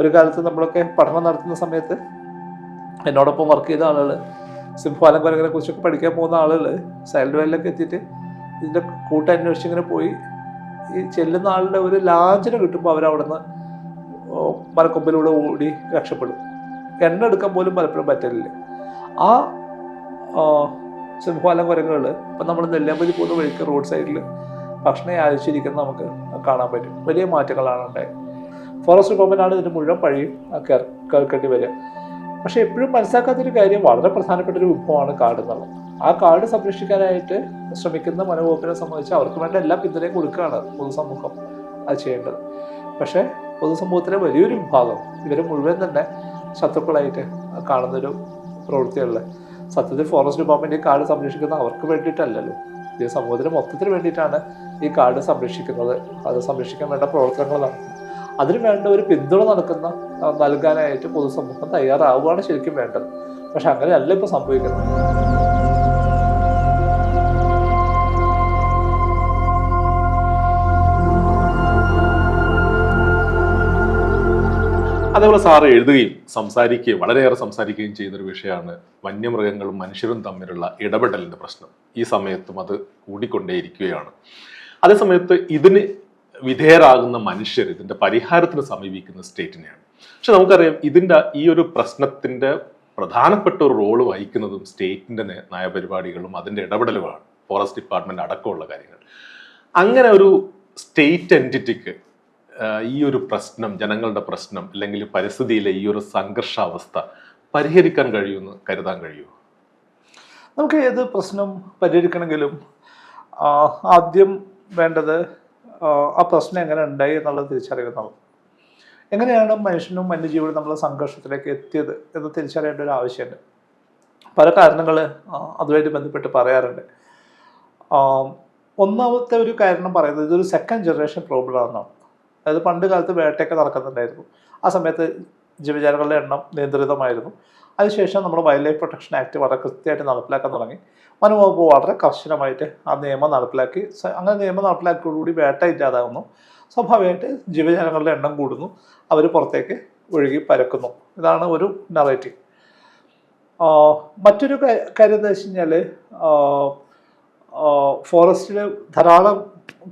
ഒരു കാലത്ത് നമ്മളൊക്കെ പഠനം നടത്തുന്ന സമയത്ത് എന്നോടൊപ്പം വർക്ക് ചെയ്ത ആളുകൾ സിംഫാലം കുരങ്ങനെ കുറിച്ചൊക്കെ പഠിക്കാൻ പോകുന്ന ആളുകൾ സൈലന്റ് വാലിലൊക്കെ എത്തിയിട്ട് ഇതിന്റെ കൂട്ടന്വേഷിച്ച് ഇങ്ങനെ പോയി. ഈ ചെല്ലുന്ന ആളുടെ ഒരു ലാഞ്ചന കിട്ടുമ്പോൾ അവരവിടുന്ന് മരക്കൊമ്പിലൂടെ ഓടി രക്ഷപ്പെടും. എണ്ണ എടുക്കാൻ പോലും പലപ്പോഴും പറ്റലില്ല ആ സിംഹവാലം കുരങ്ങുകൾ ഇപ്പം നമ്മൾ നെല്ലിയാമ്പതി പോകുന്ന വഴിക്ക് റോഡ് സൈഡിൽ ഭക്ഷണം അയച്ചിരിക്കുന്നത് നമുക്ക് കാണാൻ പറ്റും. വലിയ മാറ്റങ്ങളാണ് ഉണ്ടായത്. ഫോറസ്റ്റ് ഡിപ്പാർട്ട്മെന്റാണ് ഇതിന് മുഴുവൻ പഴിയും കേൾക്കേണ്ടി വരിക. പക്ഷെ എപ്പോഴും മനസ്സിലാക്കാത്തൊരു കാര്യം വളരെ പ്രധാനപ്പെട്ട ഒരു വിഭവമാണ് കാട് എന്നുള്ളത്. ആ കാട് സംരക്ഷിക്കാനായിട്ട് ശ്രമിക്കുന്ന മനോവകുപ്പിനെ സംബന്ധിച്ച് അവർക്ക് വേണ്ട എല്ലാ പിന്തുണയും കൊടുക്കുകയാണ് പൊതുസമൂഹം അത് ചെയ്യേണ്ടത്. പക്ഷേ പൊതുസമൂഹത്തിലെ വലിയൊരു വിഭാഗം ഇവർ മുഴുവൻ തന്നെ ശത്രുക്കളായിട്ട് കാണുന്നൊരു പ്രവൃത്തികളിൽ സത്യത്തിൽ ഫോറസ്റ്റ് ഡിപ്പാർട്ട്മെന്റ് ഈ കാട് സംരക്ഷിക്കുന്നത് അവർക്ക് വേണ്ടിയിട്ടല്ലല്ലോ. ഈ സമൂഹത്തിന് മൊത്തത്തിന് വേണ്ടിയിട്ടാണ് ഈ കാട് സംരക്ഷിക്കുന്നത്. അത് സംരക്ഷിക്കാൻ വേണ്ട പ്രവർത്തനങ്ങൾ നടത്തുന്നത്. അതിന് വേണ്ട ഒരു പിന്തുണ നടക്കുന്ന നൽകാനായിട്ട് പൊതുസമൂഹം തയ്യാറാവുകയാണ് ശരിക്കും വേണ്ടത്. പക്ഷെ അങ്ങനെയല്ല ഇപ്പൊ സംഭവിക്കുന്നത്. അതേപോലെ സാറ് എഴുതുകയും സംസാരിക്കുകയും വളരെയേറെ സംസാരിക്കുകയും ചെയ്യുന്നൊരു വിഷയമാണ് വന്യമൃഗങ്ങളും മനുഷ്യരും തമ്മിലുള്ള ഇടപെടലിന്റെ പ്രശ്നം. ഈ സമയത്തും അത് കൂടിക്കൊണ്ടേയിരിക്കുകയാണ്. അതേസമയത്ത് ഇതിന് വിധേയരാകുന്ന മനുഷ്യർ ഇതിന്റെ പരിഹാരത്തിന് സമീപിക്കുന്ന സ്റ്റേറ്റിനെയാണ്. പക്ഷെ നമുക്കറിയാം ഇതിന്റെ ഈ ഒരു പ്രശ്നത്തിന്റെ പ്രധാനപ്പെട്ട ഒരു റോൾ വഹിക്കുന്നതും സ്റ്റേറ്റിന്റെ നയ- നയപരിപാടികളും അതിന്റെ ഇടപെടലുകളാണ് ഫോറസ്റ്റ് ഡിപ്പാർട്ട്മെന്റ് അടക്കമുള്ള കാര്യങ്ങൾ. അങ്ങനെ ഒരു സ്റ്റേറ്റ് എന്റിറ്റിക്ക് ഈ ഒരു പ്രശ്നം ജനങ്ങളുടെ പ്രശ്നം അല്ലെങ്കിൽ പരിസ്ഥിതിയിലെ ഈ ഒരു സംഘർഷാവസ്ഥ പരിഹരിക്കാൻ കഴിയുമെന്ന് കരുതാൻ കഴിയുമോ? നമുക്ക് ഏത് പ്രശ്നം പരിഹരിക്കണമെങ്കിലും ആദ്യം വേണ്ടത് ആ, പ്രശ്നം എങ്ങനെ ഉണ്ടായി എന്നുള്ളത് തിരിച്ചറിയുന്നത്. എങ്ങനെയാണ് മനുഷ്യനും വന്യജീവികളും നമ്മൾ സംഘർഷത്തിലേക്ക് എത്തിയത് എന്ന് തിരിച്ചറിയേണ്ട ഒരു ആവശ്യമുണ്ട്. പല കാരണങ്ങൾ അതുമായിട്ട് ബന്ധപ്പെട്ട് പറയാറുണ്ട്. ഒന്നാമത്തെ ഒരു കാരണം പറയുന്നത് ഇതൊരു സെക്കൻഡ് ജനറേഷൻ പ്രോബ്ലം ആണെന്നാണ്. അതായത് പണ്ട് കാലത്ത് വേട്ടയൊക്കെ നടക്കുന്നുണ്ടായിരുന്നു. ആ സമയത്ത് ജീവജാലങ്ങളുടെ എണ്ണം നിയന്ത്രിതമായിരുന്നു. അതിനുശേഷം നമ്മൾ വൈൽഡ് ലൈഫ് പ്രൊട്ടക്ഷൻ ആക്ട് വളരെ കൃത്യമായിട്ട് നടപ്പിലാക്കാൻ തുടങ്ങി. വനംവകുപ്പ് വളരെ കർശനമായിട്ട് ആ നിയമം നടപ്പിലാക്കി. അങ്ങനെ നിയമം നടപ്പിലാക്കിയോടുകൂടി വേട്ട ഇല്ലാതാകുന്നു. സ്വാഭാവികമായിട്ട് ജീവജാലങ്ങളുടെ എണ്ണം കൂടുന്നു. അവർ പുറത്തേക്ക് ഒഴുകി പരക്കുന്നു. ഇതാണ് ഒരു നറേറ്റീവ് മറ്റൊരു കാര്യം എന്താ വെച്ച് കഴിഞ്ഞാൽ ഫോറസ്റ്റിൽ ധാരാളം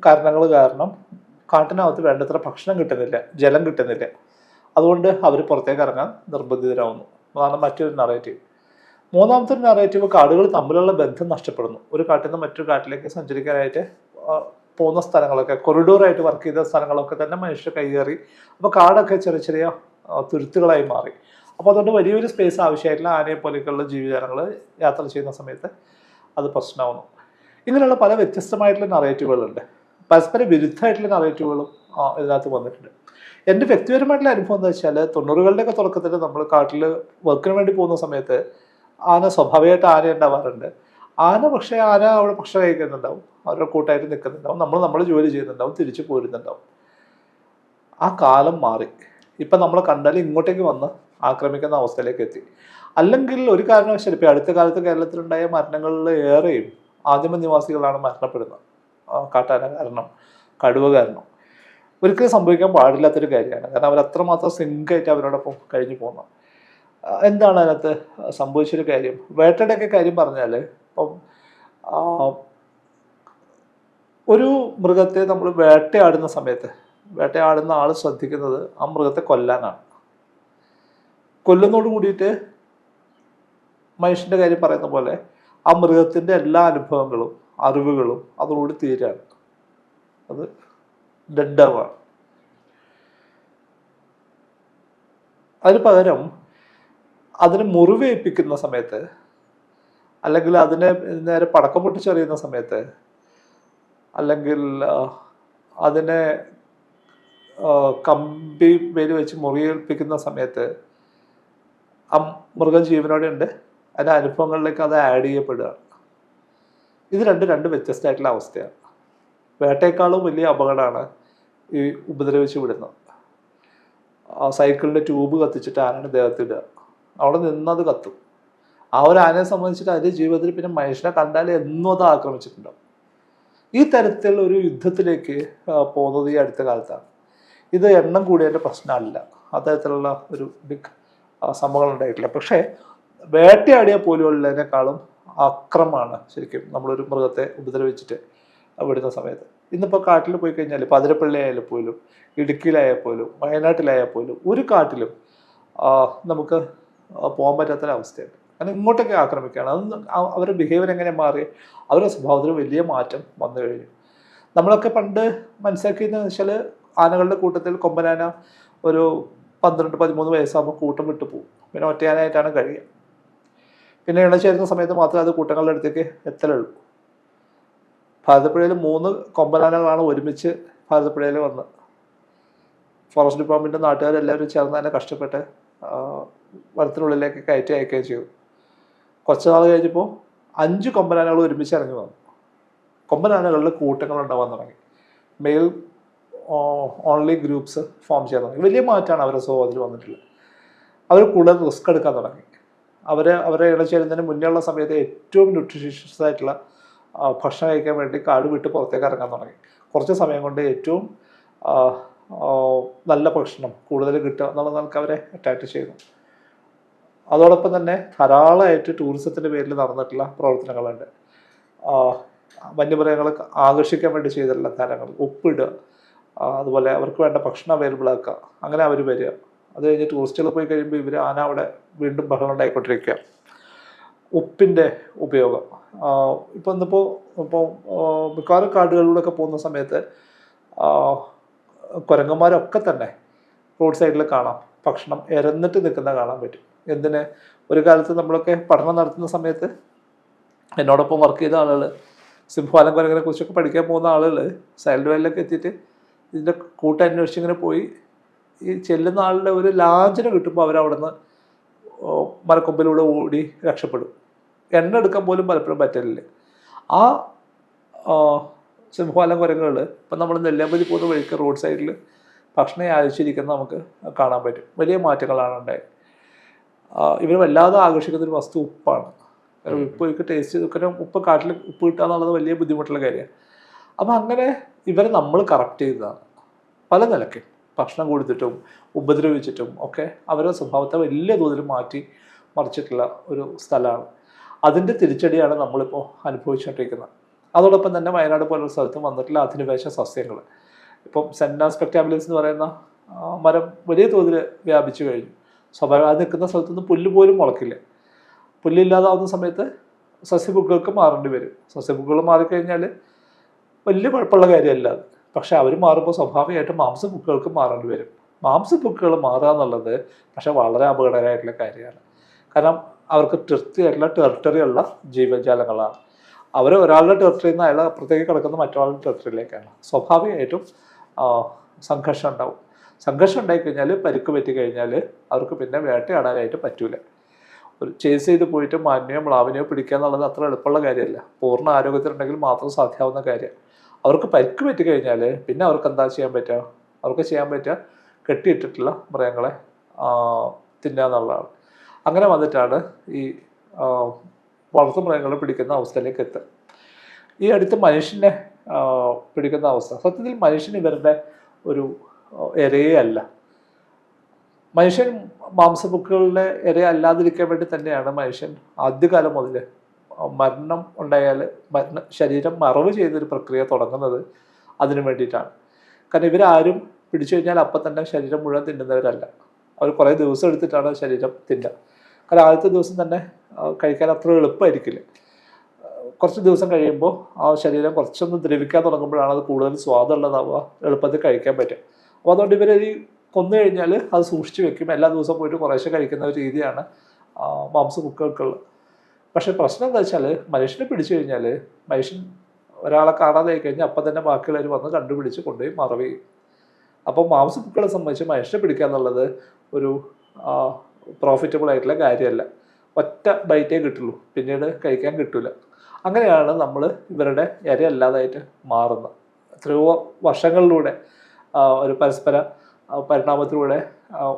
കാരണങ്ങൾ കാരണം കാട്ടിനകത്ത് വേണ്ടത്ര ഭക്ഷണം കിട്ടുന്നില്ല ജലം കിട്ടുന്നില്ല. അതുകൊണ്ട് അവർ പുറത്തേക്ക് ഇറങ്ങാൻ നിർബന്ധിതരാകുന്നു അതാണ് മറ്റൊരു നറേറ്റീവ് മൂന്നാമത്തെ ഒരു നറേറ്റീവ് കാടുകൾ തമ്മിലുള്ള ബന്ധം നഷ്ടപ്പെടുന്നു. ഒരു കാട്ടിൽ നിന്ന് മറ്റൊരു കാട്ടിലേക്ക് സഞ്ചരിക്കാനായിട്ട് പോകുന്ന സ്ഥലങ്ങളൊക്കെ കൊറിഡോറായിട്ട് വർക്ക് ചെയ്ത സ്ഥലങ്ങളൊക്കെ തന്നെ മനുഷ്യർ കൈയേറി അപ്പോൾ കാടൊക്കെ ചെറിയ ചെറിയ തുരുത്തുകളായി മാറി. അപ്പോൾ അതുകൊണ്ട് വലിയൊരു സ്പേസ് ആവശ്യമായിട്ടില്ല. ആനയെ പോലെയൊക്കെയുള്ള ജീവിജാലങ്ങൾ യാത്ര ചെയ്യുന്ന സമയത്ത് അത് പ്രശ്നമാവുന്നു. ഇങ്ങനെയുള്ള പല വ്യത്യസ്തമായിട്ടുള്ള നറേറ്റീവുകളുണ്ട് പരസ്പര വിരുദ്ധമായിട്ടുള്ള നറേറ്റീവുകളും ഇതിനകത്ത് വന്നിട്ടുണ്ട്. എന്റെ വ്യക്തിപരമായിട്ടുള്ള അനുഭവം എന്താ വെച്ചാൽ തൊണ്ണൂറുകളുടെയൊക്കെ തുടക്കത്തിൽ നമ്മൾ കാട്ടിൽ വർക്കിന് വേണ്ടി പോകുന്ന സമയത്ത് ആന സ്വാഭാവികമായിട്ട് ആന ഉണ്ടാവാറുണ്ട്. ആന പക്ഷേ ആന അവിടെ പക്ഷെ കഴിക്കുന്നുണ്ടാവും. അവരുടെ കൂട്ടായിട്ട് നിൽക്കുന്നുണ്ടാവും. നമ്മൾ നമ്മൾ ജോലി ചെയ്യുന്നുണ്ടാവും. തിരിച്ചു പോരുന്നുണ്ടാവും. ആ കാലം മാറി. ഇപ്പം നമ്മൾ കണ്ടാൽ ഇങ്ങോട്ടേക്ക് വന്ന് ആക്രമിക്കുന്ന അവസ്ഥയിലേക്ക് എത്തി. അല്ലെങ്കിൽ ഒരു കാരണവശാലും ഇപ്പം അടുത്ത കാലത്ത് കേരളത്തിലുണ്ടായ മരണങ്ങളിൽ ഏറെയും ആദിമ നിവാസികളാണ് മരണപ്പെടുന്നത്. കാട്ടാന കാരണം കടുവ കാരണം. ഒരിക്കലും സംഭവിക്കാൻ പാടില്ലാത്തൊരു കാര്യമാണ്. കാരണം അവർ അത്രമാത്രം സിങ്കായിട്ട് അവരോടൊപ്പം കഴിഞ്ഞു പോകുന്നു എന്താണ് അതിനകത്ത് സംഭവിച്ചൊരു കാര്യം? വേട്ടയുടെയൊക്കെ കാര്യം പറഞ്ഞാൽ ഇപ്പം ഒരു മൃഗത്തെ നമ്മൾ വേട്ടയാടുന്ന സമയത്ത് വേട്ടയാടുന്ന ആൾ ശ്രദ്ധിക്കുന്നത് ആ മൃഗത്തെ കൊല്ലാനാണ്. കൊല്ലുന്നതോട് കൂടിയിട്ട് മനുഷ്യന്റെ കാര്യം പറയുന്ന പോലെ ആ മൃഗത്തിന്റെ എല്ലാ അനുഭവങ്ങളും അറിവുകളും അതോടുകൂടി തീരാണ്. അത് ഡെഡാവാണ് അതിന് പകരം അതിനെ മുറിവേൽപ്പിക്കുന്ന സമയത്ത് അല്ലെങ്കിൽ അതിനെ നേരെ പടക്കം പൊട്ടിച്ചെറിയുന്ന സമയത്ത് അല്ലെങ്കിൽ അതിനെ കമ്പി വേലി വെച്ച് മുറിയേൽപ്പിക്കുന്ന സമയത്ത് ആ മൃഗം ജീവനോടെ ഉണ്ട് അതിന്റെ അനുഭവങ്ങളിലേക്ക് അത് ആഡ് ചെയ്യപ്പെടുകയാണ് ഇത് രണ്ട് രണ്ട് വ്യത്യസ്തമായിട്ടുള്ള അവസ്ഥയാണ്. വേട്ടയെക്കാളും വലിയ അപകടമാണ് ഈ ഉപദ്രവിച്ച് വിടുന്നത് ആ സൈക്കിളിന്റെ ട്യൂബ് കത്തിച്ചിട്ട് ആനയുടെ ദേഹത്തിടുക അവിടെ നിന്നത് കത്തും. ആ ഒരു ആനയെ സംബന്ധിച്ചിട്ട് അതിന്റെ ജീവിതത്തിൽ പിന്നെ മനുഷ്യനെ കണ്ടാൽ എന്നും അത് ആക്രമിച്ചിട്ടുണ്ടാവും. ഈ തരത്തിലുള്ള ഒരു യുദ്ധത്തിലേക്ക് പോകുന്നത് ഈ അടുത്ത കാലത്താണ്. ഇത് എണ്ണം കൂടിയതിന്റെ പ്രശ്നമല്ല. അത്തരത്തിലുള്ള ഒരു ബിഗ് സംഭവങ്ങൾ ഉണ്ടായിട്ടില്ല. പക്ഷേ വേട്ടയാടിയ പോലുള്ളതിനേക്കാളും അക്രമമാണ് ശരിക്കും നമ്മളൊരു മൃഗത്തെ ഉപദ്രവിച്ചിട്ട് വിടുന്ന സമയത്ത്. ഇന്നിപ്പോൾ കാട്ടിൽ പോയി കഴിഞ്ഞാൽ പതിരപ്പള്ളി ആയാലും പോലും ഇടുക്കിയിലായാൽ പോലും വയനാട്ടിലായാൽ പോലും ഒരു കാട്ടിലും നമുക്ക് പോകാൻ പറ്റാത്തൊരവസ്ഥയുണ്ട് കാരണം ഇങ്ങോട്ടൊക്കെ ആക്രമിക്കുകയാണ്. അത് അവരുടെ ബിഹേവിയർ എങ്ങനെ മാറി അവരുടെ സ്വഭാവത്തിൽ വലിയ മാറ്റം വന്നു കഴിഞ്ഞു. നമ്മളൊക്കെ പണ്ട് മനസ്സിലാക്കിയെന്ന് വെച്ചാൽ ആനകളുടെ കൂട്ടത്തിൽ കൊമ്പനാന ഒരു പന്ത്രണ്ട് പതിമൂന്ന് വയസ്സാകുമ്പോൾ കൂട്ടം വിട്ടു പോകും പിന്നെ ഒറ്റയാനായിട്ടാണ് കഴിയുക. പിന്നെ ഇണ ചേരുന്ന സമയത്ത് മാത്രമേ അത് കൂട്ടങ്ങളുടെ അടുത്തേക്ക് എത്തലുള്ളൂ. ഭാരതപ്പുഴയിൽ മൂന്ന് കൊമ്പനാനകളാണ് ഒരുമിച്ച് ഭാരതപ്പുഴയിൽ വന്ന്. ഫോറസ്റ്റ് ഡിപ്പാർട്ട്മെന്റ് നാട്ടുകാരെല്ലാവരും ചേർന്ന് തന്നെ കഷ്ടപ്പെട്ട് വനത്തിനുള്ളിലേക്ക് കയറ്റി അയക്കുകയും ചെയ്തു. കുറച്ച് നാൾ കഴിഞ്ഞപ്പോൾ അഞ്ച് കൊമ്പനാനകൾ ഒരുമിച്ച് ഇറങ്ങി വന്നു. കൊമ്പനാനകളിൽ കൂട്ടങ്ങൾ ഉണ്ടാവാൻ തുടങ്ങി. മെയിൽ ഓൺലി ഗ്രൂപ്പ്സ് ഫോം ചെയ്യാൻ തുടങ്ങി. വലിയ മാറ്റമാണ് അവരുടെ സ്വഭാവത്തിൽ വന്നിട്ടുള്ളത്. അവർ കൂടുതൽ റിസ്ക് എടുക്കാൻ തുടങ്ങി. അവർ അവരെ ഇണ ചേരുന്നതിന് മുന്നേ ഉള്ള സമയത്ത് ഏറ്റവും ന്യൂട്രീഷ്യസ് ആയിട്ടുള്ള ഭക്ഷണം കഴിക്കാൻ വേണ്ടി കാട് വിട്ട് പുറത്തേക്ക് ഇറങ്ങാൻ തുടങ്ങി. കുറച്ച് സമയം കൊണ്ട് ഏറ്റവും നല്ല ഭക്ഷണം കൂടുതൽ കിട്ടുക എന്നുള്ള നിലയ്ക്ക് അവരെ അറ്റാക്ക് ചെയ്യുന്നു. അതോടൊപ്പം തന്നെ ധാരാളമായിട്ട് ടൂറിസത്തിന്റെ പേരിൽ നടന്നിട്ടുള്ള പ്രവർത്തനങ്ങളുണ്ട്. വന്യമൃഗങ്ങളെ ആകർഷിക്കാൻ വേണ്ടി ചെയ്തിട്ടുള്ള കാര്യങ്ങൾ ഉപ്പിടുക അതുപോലെ അവർക്ക് വേണ്ട ഭക്ഷണം അവൈലബിൾ ആക്കുക അങ്ങനെ അവർ വരിക. അത് കഴിഞ്ഞ് ടൂറിസ്റ്റുകൾ പോയി കഴിയുമ്പോൾ ഇവർ ആന അവിടെ വീണ്ടും ബഹളം ഉണ്ടായിക്കൊണ്ടിരിക്കുക ഉപ്പിന്റെ ഉപയോഗം. ഇപ്പം ഇന്നിപ്പോൾ ഇപ്പോൾ മിക്കവാറും കാടുകളിലൂടെയൊക്കെ പോകുന്ന സമയത്ത് കുരങ്ങന്മാരൊക്കെ തന്നെ റോഡ് സൈഡിൽ കാണാം. ഭക്ഷണം ഇരന്നിട്ട് നിൽക്കുന്ന കാണാൻ പറ്റും. എന്തിന്? ഒരു കാലത്ത് നമ്മളൊക്കെ പഠനം നടത്തുന്ന സമയത്ത് എന്നോടൊപ്പം വർക്ക് ചെയ്ത ആളുകൾ സിംഹാലം കുരങ്ങനെ കുറിച്ചൊക്കെ പഠിക്കാൻ പോകുന്ന ആളുകൾ സൈൽഡ് വയലിലൊക്കെ എത്തിയിട്ട് ഇതിന്റെ കൂട്ടന്വേഷിച്ച് ഇങ്ങനെ പോയി ഈ ചെല്ലുന്ന ആളുടെ ഒരു ലാഞ്ചന കിട്ടുമ്പോൾ അവരവിടുന്ന് മരക്കൊമ്പിലൂടെ ഓടി രക്ഷപ്പെടും. എണ്ണ എടുക്കാൻ പോലും പലപ്പോഴും പറ്റലില്ല ആ സിംഹവാലം കുരങ്ങുകൾ ഇപ്പം നമ്മൾ നെല്ലിയാമ്പതി പോകുന്ന വഴിക്ക് റോഡ് സൈഡിൽ ഭക്ഷണം യാചിച്ചിരിക്കുന്നത് നമുക്ക് കാണാൻ പറ്റും. വലിയ മാറ്റങ്ങളാണ് ഉണ്ടായത്. ഇവർ വല്ലാതെ ആകർഷിക്കുന്ന ഒരു വസ്തു ഉപ്പാണ്. കാരണം ഉപ്പ് ടേസ്റ്റ് ചെയ്ത് ഉപ്പ് കാട്ടിൽ ഉപ്പ് കിട്ടുക എന്നുള്ളത് വലിയ ബുദ്ധിമുട്ടുള്ള കാര്യമാണ്. അപ്പം അങ്ങനെ ഇവരെ നമ്മൾ കറക്റ്റ് ചെയ്തതാണ്. പല നിലയ്ക്ക്. ഭക്ഷണം കൊടുത്തിട്ടും ഉപദ്രവിച്ചിട്ടും ഒക്കെ അവരുടെ സ്വഭാവത്തെ വലിയ തോതിൽ മാറ്റി മറിച്ചിട്ടുള്ള ഒരു സ്ഥലമാണ്. അതിന്റെ തിരിച്ചടിയാണ് നമ്മളിപ്പോൾ അനുഭവിച്ചുകൊണ്ടിരിക്കുന്നത് അതോടൊപ്പം തന്നെ വയനാട് പോലുള്ള സ്ഥലത്ത് വന്നിട്ടുള്ള അധിനിവേശ സസ്യങ്ങൾ. ഇപ്പം സെന്ന സ്പെക്ടാബിലൻസ് എന്ന് പറയുന്ന മരം വലിയ തോതിൽ വ്യാപിച്ചു കഴിഞ്ഞു. സ്വഭാവം നിൽക്കുന്ന സ്ഥലത്തുനിന്ന് പുല്ല് പോലും മുളക്കില്ല. പുല്ലില്ലാതാവുന്ന സമയത്ത് സസ്യബുക്കുകൾക്ക് മാറേണ്ടി വരും. സസ്യബുക്കുകൾ മാറിക്കഴിഞ്ഞാൽ വലിയ കുഴപ്പമുള്ള കാര്യമല്ല അത്. പക്ഷെ അവർ മാറുമ്പോൾ സ്വാഭാവികമായിട്ടും മാംസബുക്കുകൾക്ക് മാറേണ്ടി വരും. മാംസബുക്കുകൾ മാറുക എന്നുള്ളത് പക്ഷേ വളരെ അപകടകരമായിട്ടുള്ള കാര്യമാണ്. കാരണം അവർക്ക് തൃപ്തിയായിട്ടുള്ള ടെറിട്ടറി ഉള്ള ജീവജാലങ്ങളാണ്. അവർ ഒരാളുടെ ടെറിട്ടറിയിൽ നിന്ന് അയാൾ അപ്പുറത്തേക്ക് കിടക്കുന്ന മറ്റൊരാളുടെ ടെറിട്ടറിയിലേക്കാണ് സ്വാഭാവികമായിട്ടും സംഘർഷം ഉണ്ടാവും. സംഘർഷം ഉണ്ടായിക്കഴിഞ്ഞാൽ പരിക്ക് പറ്റി കഴിഞ്ഞാൽ അവർക്ക് പിന്നെ വേട്ടയാടാനായിട്ട് പറ്റൂല. ഒരു ചേസ് ചെയ്ത് പോയിട്ട് മാന്യോ മ്ലാവിനെയോ പിടിക്കുക എന്നുള്ളത് അത്ര എളുപ്പമുള്ള കാര്യമല്ല. പൂർണ ആരോഗ്യത്തിലുണ്ടെങ്കിൽ മാത്രം സാധ്യമാവുന്ന കാര്യം അവർക്ക് പരിക്ക് പറ്റി കഴിഞ്ഞാൽ പിന്നെ അവർക്ക് എന്താ ചെയ്യാൻ പറ്റുക? അവർക്ക് ചെയ്യാൻ പറ്റുക കെട്ടിയിട്ടിട്ടുള്ള മൃഗങ്ങളെ തിന്നുക എന്നുള്ളതാണ്. അങ്ങനെ വന്നിട്ടാണ് ഈ വളർത്തുമൃഗങ്ങളെ വളർത്തു മൃഗങ്ങളെ പിടിക്കുന്ന അവസ്ഥയിലേക്ക് എത്തുക. ഈ അടുത്ത് മനുഷ്യനെ പിടിക്കുന്ന അവസ്ഥ. സത്യത്തിൽ മനുഷ്യൻ ഇവരുടെ ഒരു ഇരയല്ല. മനുഷ്യൻ മാംസബുക്കുകളുടെ ഇര അല്ലാതിരിക്കാൻ വേണ്ടി തന്നെയാണ് മനുഷ്യൻ ആദ്യകാലം മുതൽ മരണം ഉണ്ടായാൽ മരണ ശരീരം മറവ് ചെയ്യുന്നൊരു പ്രക്രിയ തുടങ്ങുന്നത് അതിനു വേണ്ടിയിട്ടാണ്. കാരണം ഇവരാരും പിടിച്ചു കഴിഞ്ഞാൽ അപ്പം തന്നെ ശരീരം മുഴുവൻ തിന്നുന്നവരല്ല. അവർ കുറേ ദിവസം എടുത്തിട്ടാണ് ശരീരം തിന്നുക. കാരണം ആദ്യത്തെ ദിവസം തന്നെ കഴിക്കാൻ അത്ര എളുപ്പമായിരിക്കില്ല കുറച്ച് ദിവസം കഴിയുമ്പോൾ ആ ശരീരം കുറച്ചൊന്ന് ദ്രവിക്കാൻ തുടങ്ങുമ്പോഴാണ് അത് കൂടുതൽ സ്വാദുള്ളതാവുക എളുപ്പത്തിൽ കഴിക്കാൻ പറ്റും അപ്പോൾ അതുകൊണ്ട് ഇവർ ഈ കൊന്നു കഴിഞ്ഞാൽ അത് സൂക്ഷിച്ച് വെക്കും. എല്ലാ ദിവസവും പോയിട്ട് കുറേശ്ശെ കഴിക്കുന്ന ഒരു രീതിയാണ് മാംസ കുക്കുകൾക്കുള്ളത് പക്ഷേ പ്രശ്നം എന്താ വെച്ചാൽ മനുഷ്യനെ പിടിച്ചു കഴിഞ്ഞാൽ മനുഷ്യൻ ഒരാളെ കാണാതെ കഴിഞ്ഞാൽ അപ്പം തന്നെ ബാക്കിയുള്ളവർ വന്ന് കണ്ടുപിടിച്ച് കൊണ്ടുപോയി മറവ് ചെയ്യും. അപ്പോൾ കുക്കുകളെ സംബന്ധിച്ച് മനുഷ്യനെ പിടിക്കുക എന്നുള്ളത് ഒരു പ്രോഫിറ്റബിൾ ആയിട്ടുള്ള കാര്യമല്ല. ഒറ്റ ബൈറ്റേ കിട്ടുള്ളൂ. പിന്നീട് കഴിക്കാൻ കിട്ടില്ല അങ്ങനെയാണ് നമ്മൾ ഇവരുടെ ഇരയല്ലാതായിട്ട് മാറുന്നത്. എത്രയോ വർഷങ്ങളിലൂടെ ഒരു പരസ്പര പരിണാമത്തിലൂടെ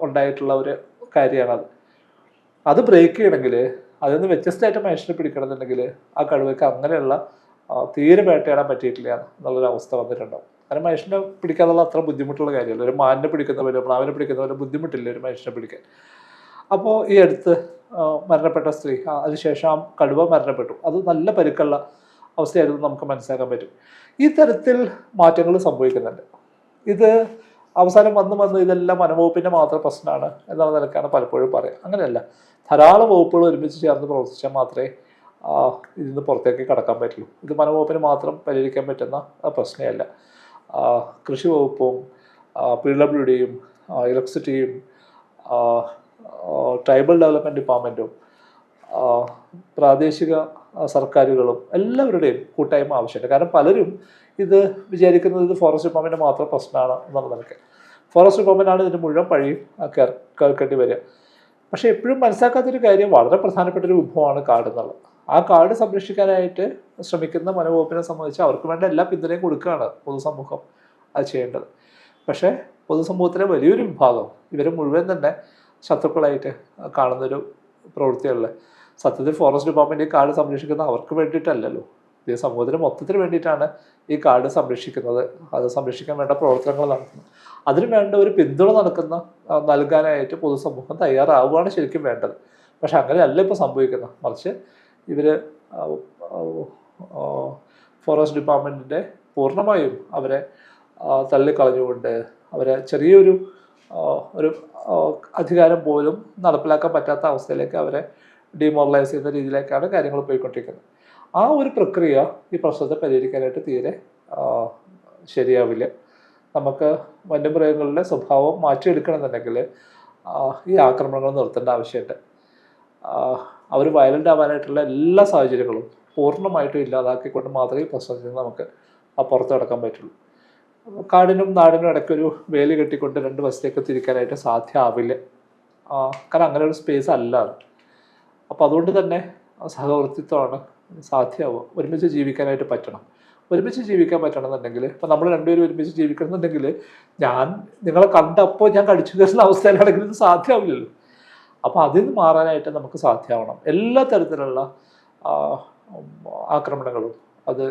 ഉണ്ടായിട്ടുള്ള ഒരു കാര്യമാണത്. അത് ബ്രേക്ക് ചെയ്യണമെങ്കിൽ അതിൽ നിന്ന് വ്യത്യസ്തമായിട്ട് മനുഷ്യനെ പിടിക്കണമെന്നുണ്ടെങ്കിൽ ആ കഴിവയ്ക്ക് അങ്ങനെയുള്ള തീരെ വേട്ടയാടാൻ പറ്റിയിട്ടില്ല എന്നുള്ളൊരു അവസ്ഥ വന്നിട്ടുണ്ടാവും. കാരണം മനുഷ്യനെ പിടിക്കാന്നുള്ള അത്ര ബുദ്ധിമുട്ടുള്ള കാര്യമല്ല. ഒരു മാനിനെ പിടിക്കുന്ന പോലെ പ്ലാവിനെ പിടിക്കുന്ന പോലെ ബുദ്ധിമുട്ടില്ല ഒരു മനുഷ്യനെ പിടിക്കാൻ. അപ്പോൾ ഈ അടുത്ത് മരണപ്പെട്ട സ്ത്രീ അതിനുശേഷം ആ കടുവ മരണപ്പെട്ടു. അത് നല്ല പരുക്കുള്ള അവസ്ഥയായിരുന്നു നമുക്ക് മനസ്സിലാക്കാൻ പറ്റും. ഈ തരത്തിൽ മാറ്റങ്ങൾ സംഭവിക്കുന്നുണ്ട്. ഇത് അവസാനം വന്ന് വന്ന് ഇതെല്ലാം വനംവകുപ്പിന്റെ മാത്രം പ്രശ്നമാണ് എന്നുള്ള നിലക്കാണ് പലപ്പോഴും പറയുക അങ്ങനെയല്ല. ധാരാളം വകുപ്പുകൾ ഒരുമിച്ച് ചേർന്ന് പ്രവർത്തിച്ചാൽ മാത്രമേ ഇതിന്ന് പുറത്തേക്ക് കടക്കാൻ പറ്റുള്ളൂ. ഇത് വനംവകുപ്പിന് മാത്രം പരിഹരിക്കാൻ പറ്റുന്ന പ്രശ്നമല്ല കൃഷി വകുപ്പും പി ഡബ്ല്യു ഡിയും ഇലക്ട്രിസിറ്റിയും ട്രൈബൽ ഡെവലപ്മെന്റ് ഡിപ്പാർട്ട്മെന്റും പ്രാദേശിക സർക്കാരുകളും എല്ലാവരുടെയും കൂട്ടായ്മ ആവശ്യമുണ്ട്. കാരണം പലരും ഇത് വിചാരിക്കുന്നത് ഇത് ഫോറസ്റ്റ് ഡിപ്പാർട്ട്മെന്റ് മാത്രം പ്രശ്നമാണ് എന്നുള്ള നിലയ്ക്ക് ഫോറസ്റ്റ് ആണ് ഇതിന് മുഴുവൻ പഴിയും കേൾക്കേണ്ടി വരിക. പക്ഷേ എപ്പോഴും മനസ്സിലാക്കാത്തൊരു കാര്യം വളരെ പ്രധാനപ്പെട്ട ഒരു വിഭവമാണ് കാട് എന്നുള്ളത്. ആ കാട് സംരക്ഷിക്കാനായിട്ട് ശ്രമിക്കുന്ന വനവകുപ്പിനെ സംബന്ധിച്ച് അവർക്ക് വേണ്ട എല്ലാ പിന്തുണയും കൊടുക്കുകയാണ് പൊതുസമൂഹം അത് ചെയ്യേണ്ടത്. പക്ഷേ പൊതുസമൂഹത്തിലെ വലിയൊരു വിഭാഗം ഇവർ മുഴുവൻ തന്നെ ശത്രുക്കളായിട്ട് കാണുന്നൊരു പ്രവൃത്തികളിൽ സത്യത്തിൽ ഫോറസ്റ്റ് ഡിപ്പാർട്ട്മെന്റ് ഈ കാട് സംരക്ഷിക്കുന്ന അവർക്ക് വേണ്ടിയിട്ടല്ലല്ലോ. ഇത് സമൂഹത്തിന് മൊത്തത്തിന് വേണ്ടിയിട്ടാണ് ഈ കാട് സംരക്ഷിക്കുന്നത്. അത് സംരക്ഷിക്കാൻ വേണ്ട പ്രവർത്തനങ്ങൾ നടത്തുന്നത്. അതിന് വേണ്ട ഒരു പിന്തുണ നടക്കുന്ന നൽകാനായിട്ട് പൊതുസമൂഹം തയ്യാറാവുകയാണ് ശരിക്കും വേണ്ടത്. പക്ഷെ അങ്ങനെയല്ല ഇപ്പോൾ സംഭവിക്കുന്നത്. മറിച്ച് ഇവർ ഫോറസ്റ്റ് ഡിപ്പാർട്ട്മെന്റിന്റെ പൂർണമായും അവരെ തള്ളിക്കളഞ്ഞുകൊണ്ട് അവരെ ചെറിയൊരു ഒരു അധികാരം പോലും നടപ്പിലാക്കാൻ പറ്റാത്ത അവസ്ഥയിലേക്ക് അവരെ ഡിമോറലൈസ് ചെയ്യുന്ന രീതിയിലേക്കാണ് കാര്യങ്ങൾ പോയിക്കൊണ്ടിരിക്കുന്നത്. ആ ഒരു പ്രക്രിയ ഈ പ്രശ്നത്തെ പരിഹരിക്കാനായിട്ട് തീരെ ശരിയാവില്ല. നമുക്ക് വന്യമൃഗങ്ങളുടെ സ്വഭാവം മാറ്റിയെടുക്കണമെന്നുണ്ടെങ്കിൽ ഈ ആക്രമണങ്ങൾ നിർത്തേണ്ട ആവശ്യമുണ്ട്. അവർ വയലന്റ് ആവാനായിട്ടുള്ള എല്ലാ സാഹചര്യങ്ങളും പൂർണമായിട്ടും ഇല്ലാതാക്കിക്കൊണ്ട് മാത്രമേ ഈ പ്രശ്നത്തിൽ നിന്ന് നമുക്ക് അപ്പുറത്ത് പുറത്ത് കിടക്കാൻ പറ്റുള്ളൂ. കാടിനും നാടിനും ഇടയ്ക്കൊരു വേലി കെട്ടിക്കൊണ്ട് രണ്ട് വശത്തേക്ക് തിരിക്കാനായിട്ട് സാധ്യമാവില്ല കാരണം അങ്ങനെ ഒരു സ്പേസ് അല്ല അപ്പോൾ അതുകൊണ്ട് തന്നെ സഹവർത്തിത്വമാണ് സാധ്യമാവുക ഒരുമിച്ച് ജീവിക്കാനായിട്ട് പറ്റണം. ഒരുമിച്ച് ജീവിക്കാൻ പറ്റണമെന്നുണ്ടെങ്കിൽ ഇപ്പം നമ്മൾ രണ്ടുപേരും ഒരുമിച്ച് ജീവിക്കണമെന്നുണ്ടെങ്കിൽ ഞാൻ നിങ്ങളെ കണ്ടപ്പോൾ ഞാൻ കടിച്ചു കയറുന്ന അവസ്ഥയിലാണെങ്കിൽ ഇത് സാധ്യമാവില്ലല്ലോ അപ്പോൾ അതിൽ നിന്ന് മാറാനായിട്ട് നമുക്ക് സാധ്യമാവണം എല്ലാ തരത്തിലുള്ള ആക്രമണങ്ങളും. അത്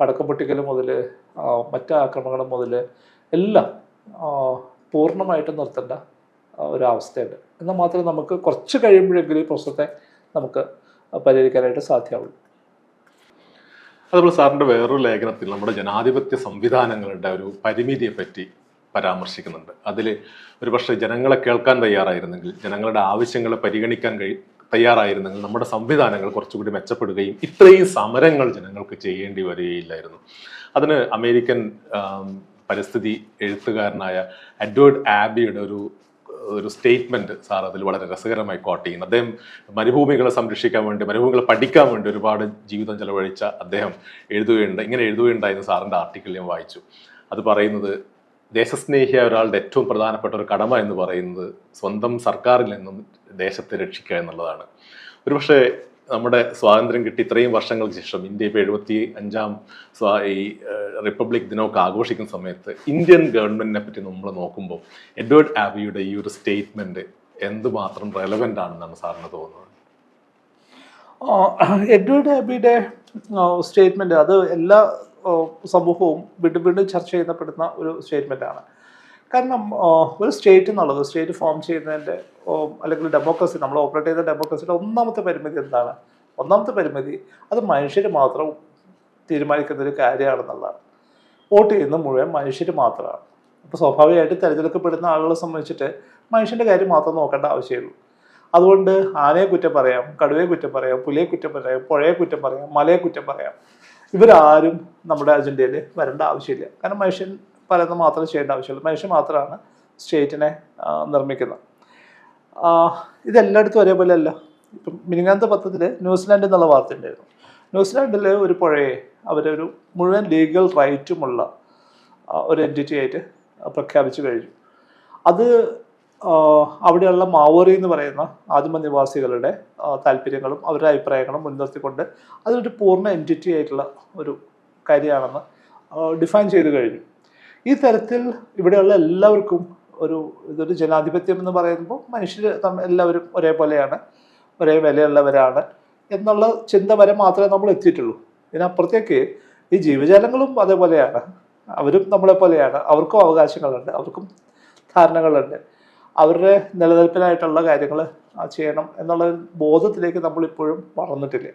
പടക്കം പൊട്ടിക്കൽ മുതൽ മറ്റ് ആക്രമണങ്ങൾ മുതൽ എല്ലാം പൂർണമായിട്ട് നിർത്തേണ്ട ഒരവസ്ഥയുണ്ട് എന്നാൽ മാത്രമേ നമുക്ക് കുറച്ച് കഴിയുമ്പോഴെങ്കിലും ഈ പ്രശ്നത്തെ നമുക്ക് പരിഹരിക്കാനായിട്ട് സാധ്യമാവുള്ളൂ. അതുപോലെ സാറിന്റെ വേറൊരു ലേഖനത്തിൽ നമ്മുടെ ജനാധിപത്യ സംവിധാനങ്ങളുടെ ഒരു പരിമിതിയെ പറ്റി പരാമർശിക്കുന്നുണ്ട്. അതിൽ ഒരുപക്ഷെ ജനങ്ങളെ കേൾക്കാൻ തയ്യാറായിരുന്നെങ്കിൽ ജനങ്ങളുടെ ആവശ്യങ്ങളെ പരിഗണിക്കാൻ കഴി തയ്യാറായിരുന്നെങ്കിൽ നമ്മുടെ സംവിധാനങ്ങൾ കുറച്ചുകൂടി മെച്ചപ്പെടുകയും ഇത്രയും സമരങ്ങൾ ജനങ്ങൾക്ക് ചെയ്യേണ്ടി വരികയില്ലായിരുന്നു. അതിന് അമേരിക്കൻ പരിസ്ഥിതി എഴുത്തുകാരനായ അഡ്വേർഡ് ആബിയുടെ ഒരു ഒരു സ്റ്റേറ്റ്മെന്റ് സാർ അതിൽ വളരെ രസകരമായി കോട്ട് ചെയ്യുന്നു. അദ്ദേഹം മരുഭൂമികളെ സംരക്ഷിക്കാൻ വേണ്ടി മരുഭൂമികളെ പഠിക്കാൻ വേണ്ടി ഒരുപാട് ജീവിതം ചെലവഴിച്ച അദ്ദേഹം എഴുതുകയുണ്ട് ഇങ്ങനെ എഴുതുകയുണ്ടായിരുന്നു സാറിന്റെ ആർട്ടിക്കിൾ ഞാൻ വായിച്ചു. അത് പറയുന്നത് ദേശസ്നേഹിയായ ഒരാളുടെ ഏറ്റവും പ്രധാനപ്പെട്ട ഒരു കടമ എന്ന് പറയുന്നത് സ്വന്തം സർക്കാരിൽ നിന്നും ദേശത്തെ രക്ഷിക്കുക എന്നുള്ളതാണ്. ഒരുപക്ഷെ നമ്മുടെ സ്വാതന്ത്ര്യം കിട്ടി ഇത്രയും വർഷങ്ങൾക്ക് ശേഷം ഇന്ത്യ ഇപ്പോൾ എഴുപത്തി അഞ്ചാം സ്വാ ഈ റിപ്പബ്ലിക് ദിനമൊക്കെ ആഘോഷിക്കുന്ന സമയത്ത് ഇന്ത്യൻ ഗവൺമെന്റിനെ പറ്റി നമ്മൾ നോക്കുമ്പോൾ എഡ്വേർഡ് ആബിയുടെ ഈ ഒരു സ്റ്റേറ്റ്മെന്റ് എന്തുമാത്രം റെലവെന്റ് ആണെന്നാണ് സാറിന് തോന്നുന്നത്? എഡ്വേർഡ് ആബിയുടെ സ്റ്റേറ്റ്മെന്റ് അത് എല്ലാ സമൂഹവും വീണ്ടും വീണ്ടും ചർച്ച ചെയ്യപ്പെടുന്ന ഒരു സ്റ്റേറ്റ്മെന്റാണ് കാരണം ഒരു സ്റ്റേറ്റ് എന്നുള്ളത് സ്റ്റേറ്റ് ഫോം ചെയ്യുന്നതിന്റെ അല്ലെങ്കിൽ ഡെമോക്രസി നമ്മൾ ഓപ്പറേറ്റ് ചെയ്യുന്ന ഡെമോക്രസിയുടെ ഒന്നാമത്തെ പരിമിതി എന്താണ്? ഒന്നാമത്തെ പരിമിതി അത് മനുഷ്യർ മാത്രം തീരുമാനിക്കുന്ന ഒരു കാര്യമാണെന്നുള്ളതാണ്. വോട്ട് ചെയ്യുന്ന മുഴുവൻ മനുഷ്യർ മാത്രമാണ്. അപ്പോൾ സ്വാഭാവികമായിട്ട് തിരഞ്ഞെടുക്കപ്പെടുന്ന ആളുകളെ സംബന്ധിച്ചിട്ട് മനുഷ്യന്റെ കാര്യം മാത്രം നോക്കേണ്ട ആവശ്യമുള്ളൂ. അതുകൊണ്ട് ആനയെ കുറ്റം പറയാം കടുവയെ കുറ്റം പറയാം പുലിയെ കുറ്റം പറയാം പുഴയെ കുറ്റം പറയാം മലയെ കുറ്റം പറയാം. ഇവരാരും നമ്മുടെ അജണ്ടയിൽ വരേണ്ട ആവശ്യമില്ല. കാരണം മനുഷ്യൻ പലതും മാത്രം ചെയ്യേണ്ട ആവശ്യമില്ല മനുഷ്യൻ മാത്രമാണ് സ്റ്റേറ്റിനെ നിർമ്മിക്കുന്നത്. ഇതെല്ലായിടത്തും ഒരേപോലെ അല്ല ഇപ്പം മിനിങ്ങാന്ത പത്രത്തിൽ ന്യൂസിലാൻഡ് എന്നുള്ള വാർത്ത ഉണ്ടായിരുന്നു. ന്യൂസിലാൻഡിൽ ഒരു പുഴയെ അവരൊരു മുഴുവൻ ലീഗൽ റൈറ്റുമുള്ള ഒരു എന്റിറ്റി ആയിട്ട് പ്രഖ്യാപിച്ചു കഴിഞ്ഞു. അത് അവിടെയുള്ള മാവോറി എന്ന് പറയുന്ന ആദിമ നിവാസികളുടെ താല്പര്യങ്ങളും അവരുടെ അഭിപ്രായങ്ങളും മുൻനിർത്തിക്കൊണ്ട് അതൊരു പൂർണ എന്റിറ്റി ആയിട്ടുള്ള ഒരു കാര്യമാണെന്ന് ഡിഫൈൻ ചെയ്ത് കഴിഞ്ഞു. ഈ തരത്തിൽ ഇവിടെയുള്ള എല്ലാവർക്കും ഒരു ഇതൊരു ജനാധിപത്യം എന്ന് പറയുമ്പോൾ മനുഷ്യർ എല്ലാവരും ഒരേപോലെയാണ് ഒരേ വിലയുള്ളവരാണ് എന്നുള്ള ചിന്ത വരെ മാത്രമേ നമ്മൾ എത്തിയിട്ടുള്ളൂ. ഇതിനപ്പുറത്തേക്ക് ഈ ജീവജാലങ്ങളും അതേപോലെയാണ്. അവരും നമ്മളെ പോലെയാണ് അവർക്കും അവകാശങ്ങളുണ്ട്. അവർക്കും ധാരണകളുണ്ട്. അവരുടെ നിലനിൽപ്പിനായിട്ടുള്ള കാര്യങ്ങൾ ചെയ്യണം എന്നുള്ള ബോധത്തിലേക്ക് നമ്മൾ ഇപ്പോഴും വളർന്നിട്ടില്ല.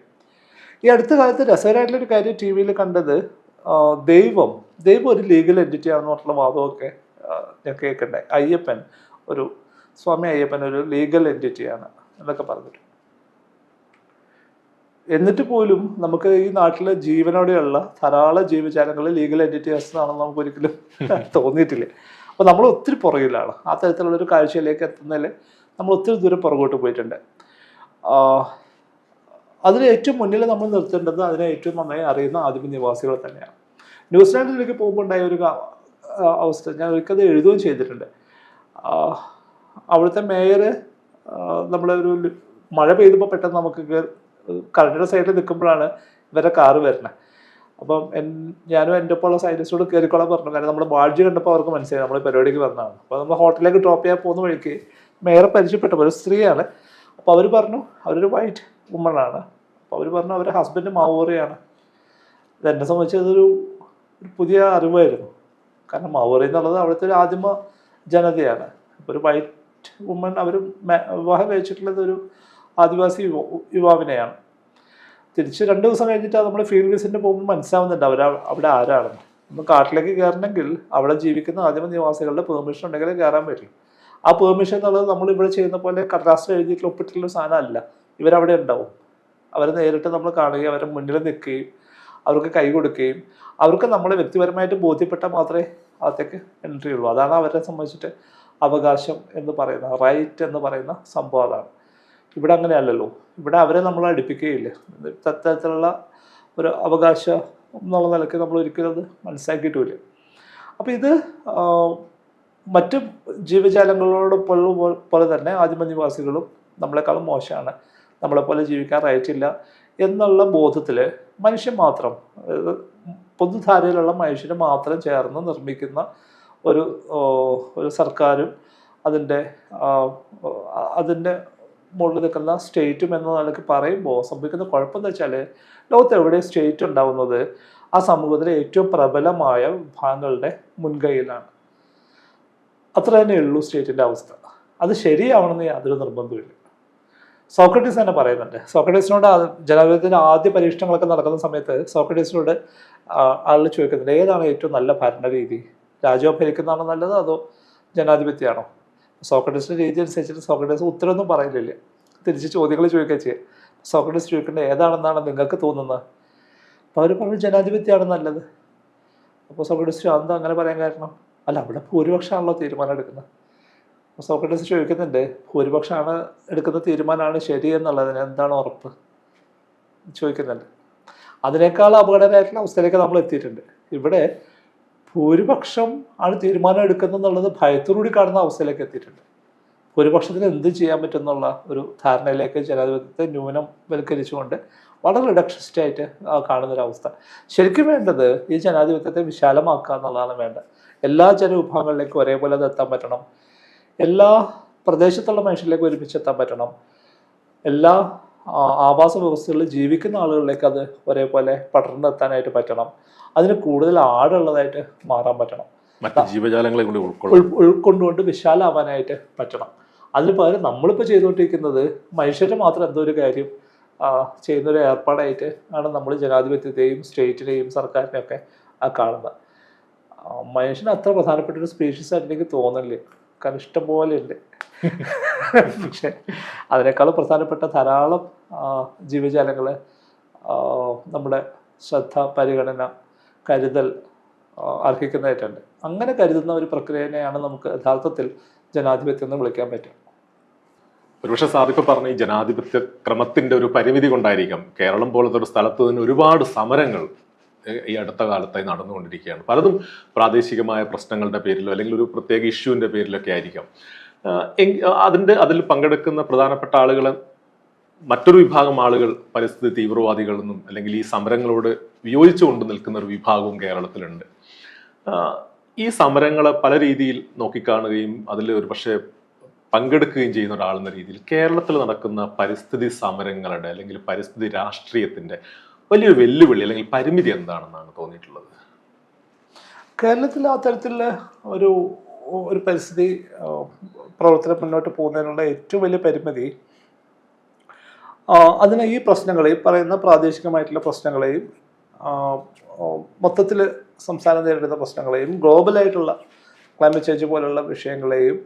ഈ അടുത്ത കാലത്ത് രസകരമായിട്ടുള്ളൊരു കാര്യം ടി വിയിൽ കണ്ടത് ദൈവം ദൈവം ഒരു ലീഗൽ എന്റിറ്റി ആണെന്ന് പറഞ്ഞിട്ടുള്ള വാദമൊക്കെ ഞാൻ കേൾക്കണ്ടേ? അയ്യപ്പൻ ഒരു സ്വാമി അയ്യപ്പൻ ഒരു ലീഗൽ എന്റിറ്റിയാണ് എന്നൊക്കെ പറഞ്ഞിട്ട്. എന്നിട്ട് പോലും നമുക്ക് ഈ നാട്ടിലെ ജീവനോടെയുള്ള ധാരാളം ജീവജാലങ്ങൾ ലീഗൽ എന്റിറ്റീസ് ആണെന്ന് നമുക്ക് ഒരിക്കലും തോന്നിയിട്ടില്ല. അപ്പോൾ നമ്മൾ ഒത്തിരി പുറകിലാണ്. ആ തരത്തിലുള്ള ഒരു കാഴ്ചയിലേക്ക് എത്തുന്നതിൽ നമ്മൾ ഒത്തിരി ദൂരം പുറകോട്ട് പോയിട്ടുണ്ട്. അതിൽ ഏറ്റവും മുന്നിൽ നമ്മൾ നിർത്തേണ്ടത് അതിനെ ഏറ്റവും നന്നായി അറിയുന്ന ആദിമ നിവാസികൾ തന്നെയാണ്. ന്യൂസിലാൻഡിലേക്ക് പോകുമ്പോൾ ഉണ്ടായ ഒരു അവസ്ഥ ഞാൻ ഒരിക്കലും എഴുതുകയും ചെയ്തിട്ടുണ്ട്. അവിടുത്തെ മേയർ നമ്മളെ ഒരു മഴ പെയ്തപ്പോൾ പെട്ടെന്ന് നമുക്ക് കറണ്ടിന്റെ സൈഡിൽ നിൽക്കുമ്പോഴാണ് ഇവരെ കാറ് വരുന്നത്. അപ്പം ഞാനും എന്റെ ഒപ്പമുള്ള സൈന്റിസ്റ്റോട് കയറിക്കോളാൻ പറഞ്ഞു. കാരണം നമ്മുടെ ബാഡ്ജ് കണ്ടപ്പോൾ അവർക്ക് മനസ്സിലായി. നമ്മൾ പരിപാടിക്ക് വന്നതാണ്. അപ്പോൾ നമ്മൾ ഹോട്ടലിലേക്ക് ഡ്രോപ്പ് ചെയ്യാൻ പോകുന്ന വഴിക്ക് മേയറെ പരിചയപ്പെട്ട. ഒരു സ്ത്രീയാണ്. അപ്പോൾ അവർ പറഞ്ഞു അവരൊരു വൈറ്റ് വുമണാണ് അപ്പോൾ അവർ പറഞ്ഞു അവരുടെ ഹസ്ബൻഡ് മാവോറിയാണ്. ഇതെന്നെ സംബന്ധിച്ച് അതൊരു ഒരു പുതിയ അറിവായിരുന്നു. കാരണം മാവോറി എന്നുള്ളത് അവിടുത്തെ ഒരു ആദിമ ജനതയാണ്. അപ്പോൾ ഒരു വൈറ്റ് വുമൺ അവർ വിവാഹം കഴിച്ചിട്ടുള്ളത് ഒരു ആദിവാസി യുവ- യുവാവിനെയാണ്. തിരിച്ച് രണ്ട് ദിവസം കഴിഞ്ഞിട്ട് നമ്മൾ ഫീൽഡ് വിസിറ്റിന് പോകുമ്പോൾ മനസ്സിലാവുന്നുണ്ട് അവർ അവിടെ ആരാണെന്ന് നമ്മൾ കാട്ടിലേക്ക് കയറണമെങ്കിൽ അവിടെ ജീവിക്കുന്ന ആദിമ നിവാസികളുടെ പെർമിഷൻ ഉണ്ടെങ്കിൽ കയറാൻ പറ്റും. ആ പെർമിഷൻ എന്നുള്ളത് നമ്മൾ ഇവിടെ ചെയ്യുന്ന പോലെ കടലാസിൽ എഴുതിയിട്ടുള്ള ഒപ്പിട്ടുള്ള സാധനമല്ല. ഇവരവിടെ ഉണ്ടാവും. അവരെ നേരിട്ട് നമ്മൾ കാണുകയും അവരെ മുന്നിൽ നിൽക്കുകയും അവർക്ക് കൈ കൊടുക്കുകയും അവർക്ക് നമ്മളെ വ്യക്തിപരമായിട്ട് ബോധ്യപ്പെട്ടാൽ മാത്രമേ അകത്തേക്ക് എൻട്രി ഉള്ളൂ അതാണ് അവരെ സംബന്ധിച്ചിട്ട് അവകാശം എന്ന് പറയുന്ന റൈറ്റ് എന്ന് പറയുന്ന സംഭവം അതാണ്. ഇവിടെ അങ്ങനെയല്ലല്ലോ ഇവിടെ അവരെ നമ്മൾ അടുപ്പിക്കുകയില്ല. തരത്തിലുള്ള ഒരു അവകാശം എന്നുള്ള നിലയ്ക്ക് നമ്മൾ ഒരിക്കലും അത് മനസ്സിലാക്കിയിട്ടുമില്ല. അപ്പോൾ ഇത് മറ്റ് ജീവജാലങ്ങളോട് പോലെ തന്നെ ആദിമനിവാസികളും നമ്മളെക്കാളും മോശമാണ്. നമ്മളെപ്പോലെ ജീവിക്കാൻ അയച്ചില്ല എന്നുള്ള ബോധത്തിൽ മനുഷ്യൻ മാത്രം പൊതുധാരയിലുള്ള മനുഷ്യന് മാത്രം ചേർന്ന് നിർമ്മിക്കുന്ന ഒരു ഒരു സർക്കാരും അതിന്റെ അതിന്റെ മുകളിൽ നിൽക്കുന്ന സ്റ്റേറ്റും എന്ന നിലയ്ക്ക് പറയുമ്പോൾ സംഭവിക്കുന്ന കുഴപ്പം എന്ന് വെച്ചാൽ ലോകത്ത് എവിടെ സ്റ്റേറ്റ് ഉണ്ടാവുന്നത്? ആ സമൂഹത്തിലെ ഏറ്റവും പ്രബലമായ വിഭാഗങ്ങളുടെ മുൻകൈയിലാണ്. അത്ര തന്നെ ഉള്ളൂ സ്റ്റേറ്റിന്റെ അവസ്ഥ. അത് ശരിയാവണമെന്ന് യാതൊരു നിർബന്ധമില്ല സോക്രട്ടീസ് തന്നെ പറയുന്നുണ്ട്. സോക്രട്ടീസിനോട് ജനാധിപത്യത്തിന്റെ ആദ്യ പരീക്ഷണങ്ങളൊക്കെ നടക്കുന്ന സമയത്ത് സോക്രട്ടീസിനോട് ആളുകൾ ചോദിക്കുന്നുണ്ട് ഏതാണ് ഏറ്റവും നല്ല ഭരണരീതി? രാജ്യം ഭരിക്കുന്നതാണോ നല്ലത് അതോ ജനാധിപത്യമാണോ? സോക്രട്ടീസിന്റെ രീതി അനുസരിച്ചിട്ട് സോക്രട്ടീസ് ഉത്തരമൊന്നും പറയുന്നില്ല തിരിച്ച് ചോദ്യങ്ങൾ ചോദിക്കുക ചെയ്യുക സോക്രട്ടീസ് ചോദിക്കേണ്ടത് ഏതാണെന്നാണ് നിങ്ങൾക്ക് തോന്നുന്നത്? അപ്പോൾ അവർ പറഞ്ഞു ജനാധിപത്യമാണ് നല്ലത്. അപ്പോൾ സോക്രട്ടീസ് എന്താ അങ്ങനെ പറയാൻ കാരണം? അല്ല അവിടെ ഭൂരിപക്ഷമാണല്ലോ തീരുമാനം എടുക്കുന്നത്. അപ്പോൾ സോക്രട്ടീസ് ചോദിക്കുന്നുണ്ട് ഭൂരിപക്ഷമാണ് എടുക്കുന്ന തീരുമാനമാണ് ശരി എന്നുള്ളതിന് എന്താണ് ഉറപ്പ്? ചോദിക്കുന്നുണ്ട്. അതിനേക്കാൾ അപകടകരമായിട്ടുള്ള അവസ്ഥയിലേക്ക് നമ്മൾ എത്തിയിട്ടുണ്ട്. ഇവിടെ ഭൂരിപക്ഷം ആണ് തീരുമാനം എടുക്കുന്നത് എന്നുള്ളത് ഭയത്തോടുകൂടി കാണുന്ന അവസ്ഥയിലേക്ക് എത്തിയിട്ടുണ്ട്. ഭൂരിപക്ഷത്തിന് എന്ത് ചെയ്യാൻ പറ്റുമെന്നുള്ള ഒരു ധാരണയിലേക്ക് ജനാധിപത്യത്തെ ന്യൂനം വൽക്കരിച്ചുകൊണ്ട് വളരെ റിഡക്ഷനിസ്റ്റ് ആയിട്ട് കാണുന്നൊരവസ്ഥ ശരിക്കും വേണ്ടത് ഈ ജനാധിപത്യത്തെ വിശാലമാക്കുക എന്നുള്ളതാണ് വേണ്ടത്. എല്ലാ ജനവിഭാഗങ്ങളിലേക്കും ഒരേപോലെ അത് എത്താൻ പറ്റണം. എല്ലാ പ്രദേശത്തുള്ള മനുഷ്യരിലേക്ക് ഒരുമിച്ച് എത്താൻ പറ്റണം. എല്ലാ ആവാസ വ്യവസ്ഥകളിൽ ജീവിക്കുന്ന ആളുകളിലേക്ക് അത് ഒരേപോലെ പടർന്നെത്താനായിട്ട് പറ്റണം. അതിന് കൂടുതൽ ആടുള്ളതായിട്ട് മാറാൻ പറ്റണം. മറ്റ് ജീവജാലങ്ങളെ ഉൾ- ഉൾക്കൊണ്ടുകൊണ്ട് വിശാലാവാനായിട്ട് പറ്റണം. അതിന് പകരം നമ്മളിപ്പോൾ ചെയ്തുകൊണ്ടിരിക്കുന്നത് മനുഷ്യരെ മാത്രം എന്തോ ഒരു കാര്യം ചെയ്യുന്നൊരു ചെയ്യുന്ന ഒരു ഏർപ്പാടായിട്ട് ആണ് നമ്മൾ ജനാധിപത്യത്തെയും സ്റ്റേറ്റിനെയും സർക്കാരിനെയൊക്കെ ആ കാണുന്നത്. മനുഷ്യന് അത്ര പ്രധാനപ്പെട്ട ഒരു സ്പീഷീസ് ആയിട്ട് എനിക്ക് തോന്നുന്നില്ല. കാരണം ഇഷ്ടംപോലെ ഉണ്ട്. പക്ഷെ അതിനേക്കാളും പ്രധാനപ്പെട്ട ധാരാളം ജീവജാലങ്ങൾ നമ്മുടെ ശ്രദ്ധ പരിഗണന കരുതൽ അർഹിക്കുന്നതായിട്ടുണ്ട്. അങ്ങനെ കരുതുന്ന ഒരു പ്രക്രിയനെയാണ് നമുക്ക് യഥാർത്ഥത്തിൽ ജനാധിപത്യം എന്ന് വിളിക്കാൻ പറ്റും ഒരുപക്ഷെ സാർ ഇപ്പൊ പറഞ്ഞ ഈ ജനാധിപത്യ ക്രമത്തിന്റെ ഒരു പരിമിതി കൊണ്ടായിരിക്കാം കേരളം പോലത്തെ ഒരു സ്ഥലത്ത് തന്നെ ഒരുപാട് സമരങ്ങൾ ഈ അടുത്ത കാലത്തായി നടന്നുകൊണ്ടിരിക്കുകയാണ്. പലതും പ്രാദേശികമായ പ്രശ്നങ്ങളുടെ പേരിലോ അല്ലെങ്കിൽ ഒരു പ്രത്യേക ഇഷ്യൂവിന്റെ പേരിലൊക്കെ ആയിരിക്കാം. അതിന്റെ അതിൽ പങ്കെടുക്കുന്ന പ്രധാനപ്പെട്ട ആളുകളെ മറ്റൊരു വിഭാഗം ആളുകൾ പരിസ്ഥിതി തീവ്രവാദികളെന്നും അല്ലെങ്കിൽ ഈ സമരങ്ങളോട് വിയോജിച്ചുകൊണ്ട് നിൽക്കുന്ന ഒരു വിഭാഗവും കേരളത്തിലുണ്ട്. ഈ സമരങ്ങളെ പല രീതിയിൽ നോക്കിക്കാണുകയും അതിൽ ഒരു പക്ഷേ പങ്കെടുക്കുകയും ചെയ്യുന്ന ഒരാളെന്ന രീതിയിൽ കേരളത്തിൽ നടക്കുന്ന പരിസ്ഥിതി സമരങ്ങളുടെ അല്ലെങ്കിൽ പരിസ്ഥിതി രാഷ്ട്രീയത്തിന്റെ വലിയൊരു വെല്ലുവിളി അല്ലെങ്കിൽ പരിമിതി എന്താണെന്നാണ് തോന്നിയിട്ടുള്ളത്? കേരളത്തിൽ ആ തരത്തിലുള്ള ഒരു ഒരു പരിസ്ഥിതി പ്രവർത്തനം മുന്നോട്ട് പോകുന്നതിനുള്ള ഏറ്റവും വലിയ പരിമിതി അതിന് ഈ പ്രശ്നങ്ങളെയും പറയുന്ന പ്രാദേശികമായിട്ടുള്ള പ്രശ്നങ്ങളെയും മൊത്തത്തിൽ സംസ്ഥാനം നേരിടുന്ന പ്രശ്നങ്ങളെയും ഗ്ലോബലായിട്ടുള്ള ക്ലൈമറ്റ് ചേഞ്ച് പോലുള്ള വിഷയങ്ങളെയും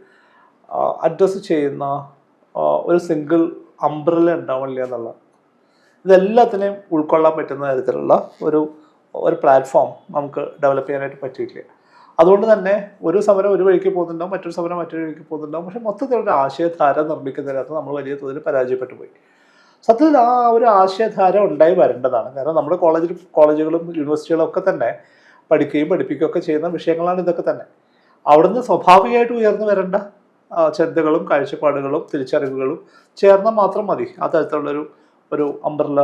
അഡ്രസ്സ് ചെയ്യുന്ന ഒരു സിംഗിൾ അംബ്രല ഉണ്ടാവില്ല എന്നുള്ള. ഇതെല്ലാത്തിനെയും ഉൾക്കൊള്ളാൻ പറ്റുന്ന തരത്തിലുള്ള ഒരു ഒരു പ്ലാറ്റ്ഫോം നമുക്ക് ഡെവലപ്പ് ചെയ്യാനായിട്ട് പറ്റിയിട്ടില്ല. അതുകൊണ്ട് തന്നെ ഒരു സമരം ഒരു വഴിക്ക് പോകുന്നുണ്ടാവും മറ്റൊരു സമരം മറ്റൊരു വഴിക്ക് പോകുന്നുണ്ടാവും പക്ഷെ മൊത്തത്തിലുള്ള ആശയധാര നിർമ്മിക്കുന്നതിനകത്ത് നമ്മൾ വലിയ തോതിൽ പരാജയപ്പെട്ടു പോയി. സത്യത്തിൽ ആ ഒരു ആശയധാര ഉണ്ടായി വരേണ്ടതാണ്. കാരണം നമ്മുടെ കോളേജിൽ കോളേജുകളും യൂണിവേഴ്സിറ്റികളും ഒക്കെ തന്നെ പഠിക്കുകയും പഠിപ്പിക്കുകയും ഒക്കെ ചെയ്യുന്ന വിഷയങ്ങളാണ് ഇതൊക്കെ തന്നെ. അവിടുന്ന് സ്വാഭാവികമായിട്ട് ഉയർന്നു വരേണ്ട ചിന്തകളും കാഴ്ചപ്പാടുകളും തിരിച്ചറിവുകളും ചേർന്നാൽ മാത്രം മതി. ആ തരത്തിലുള്ളൊരു ഒരു അമ്പ്രല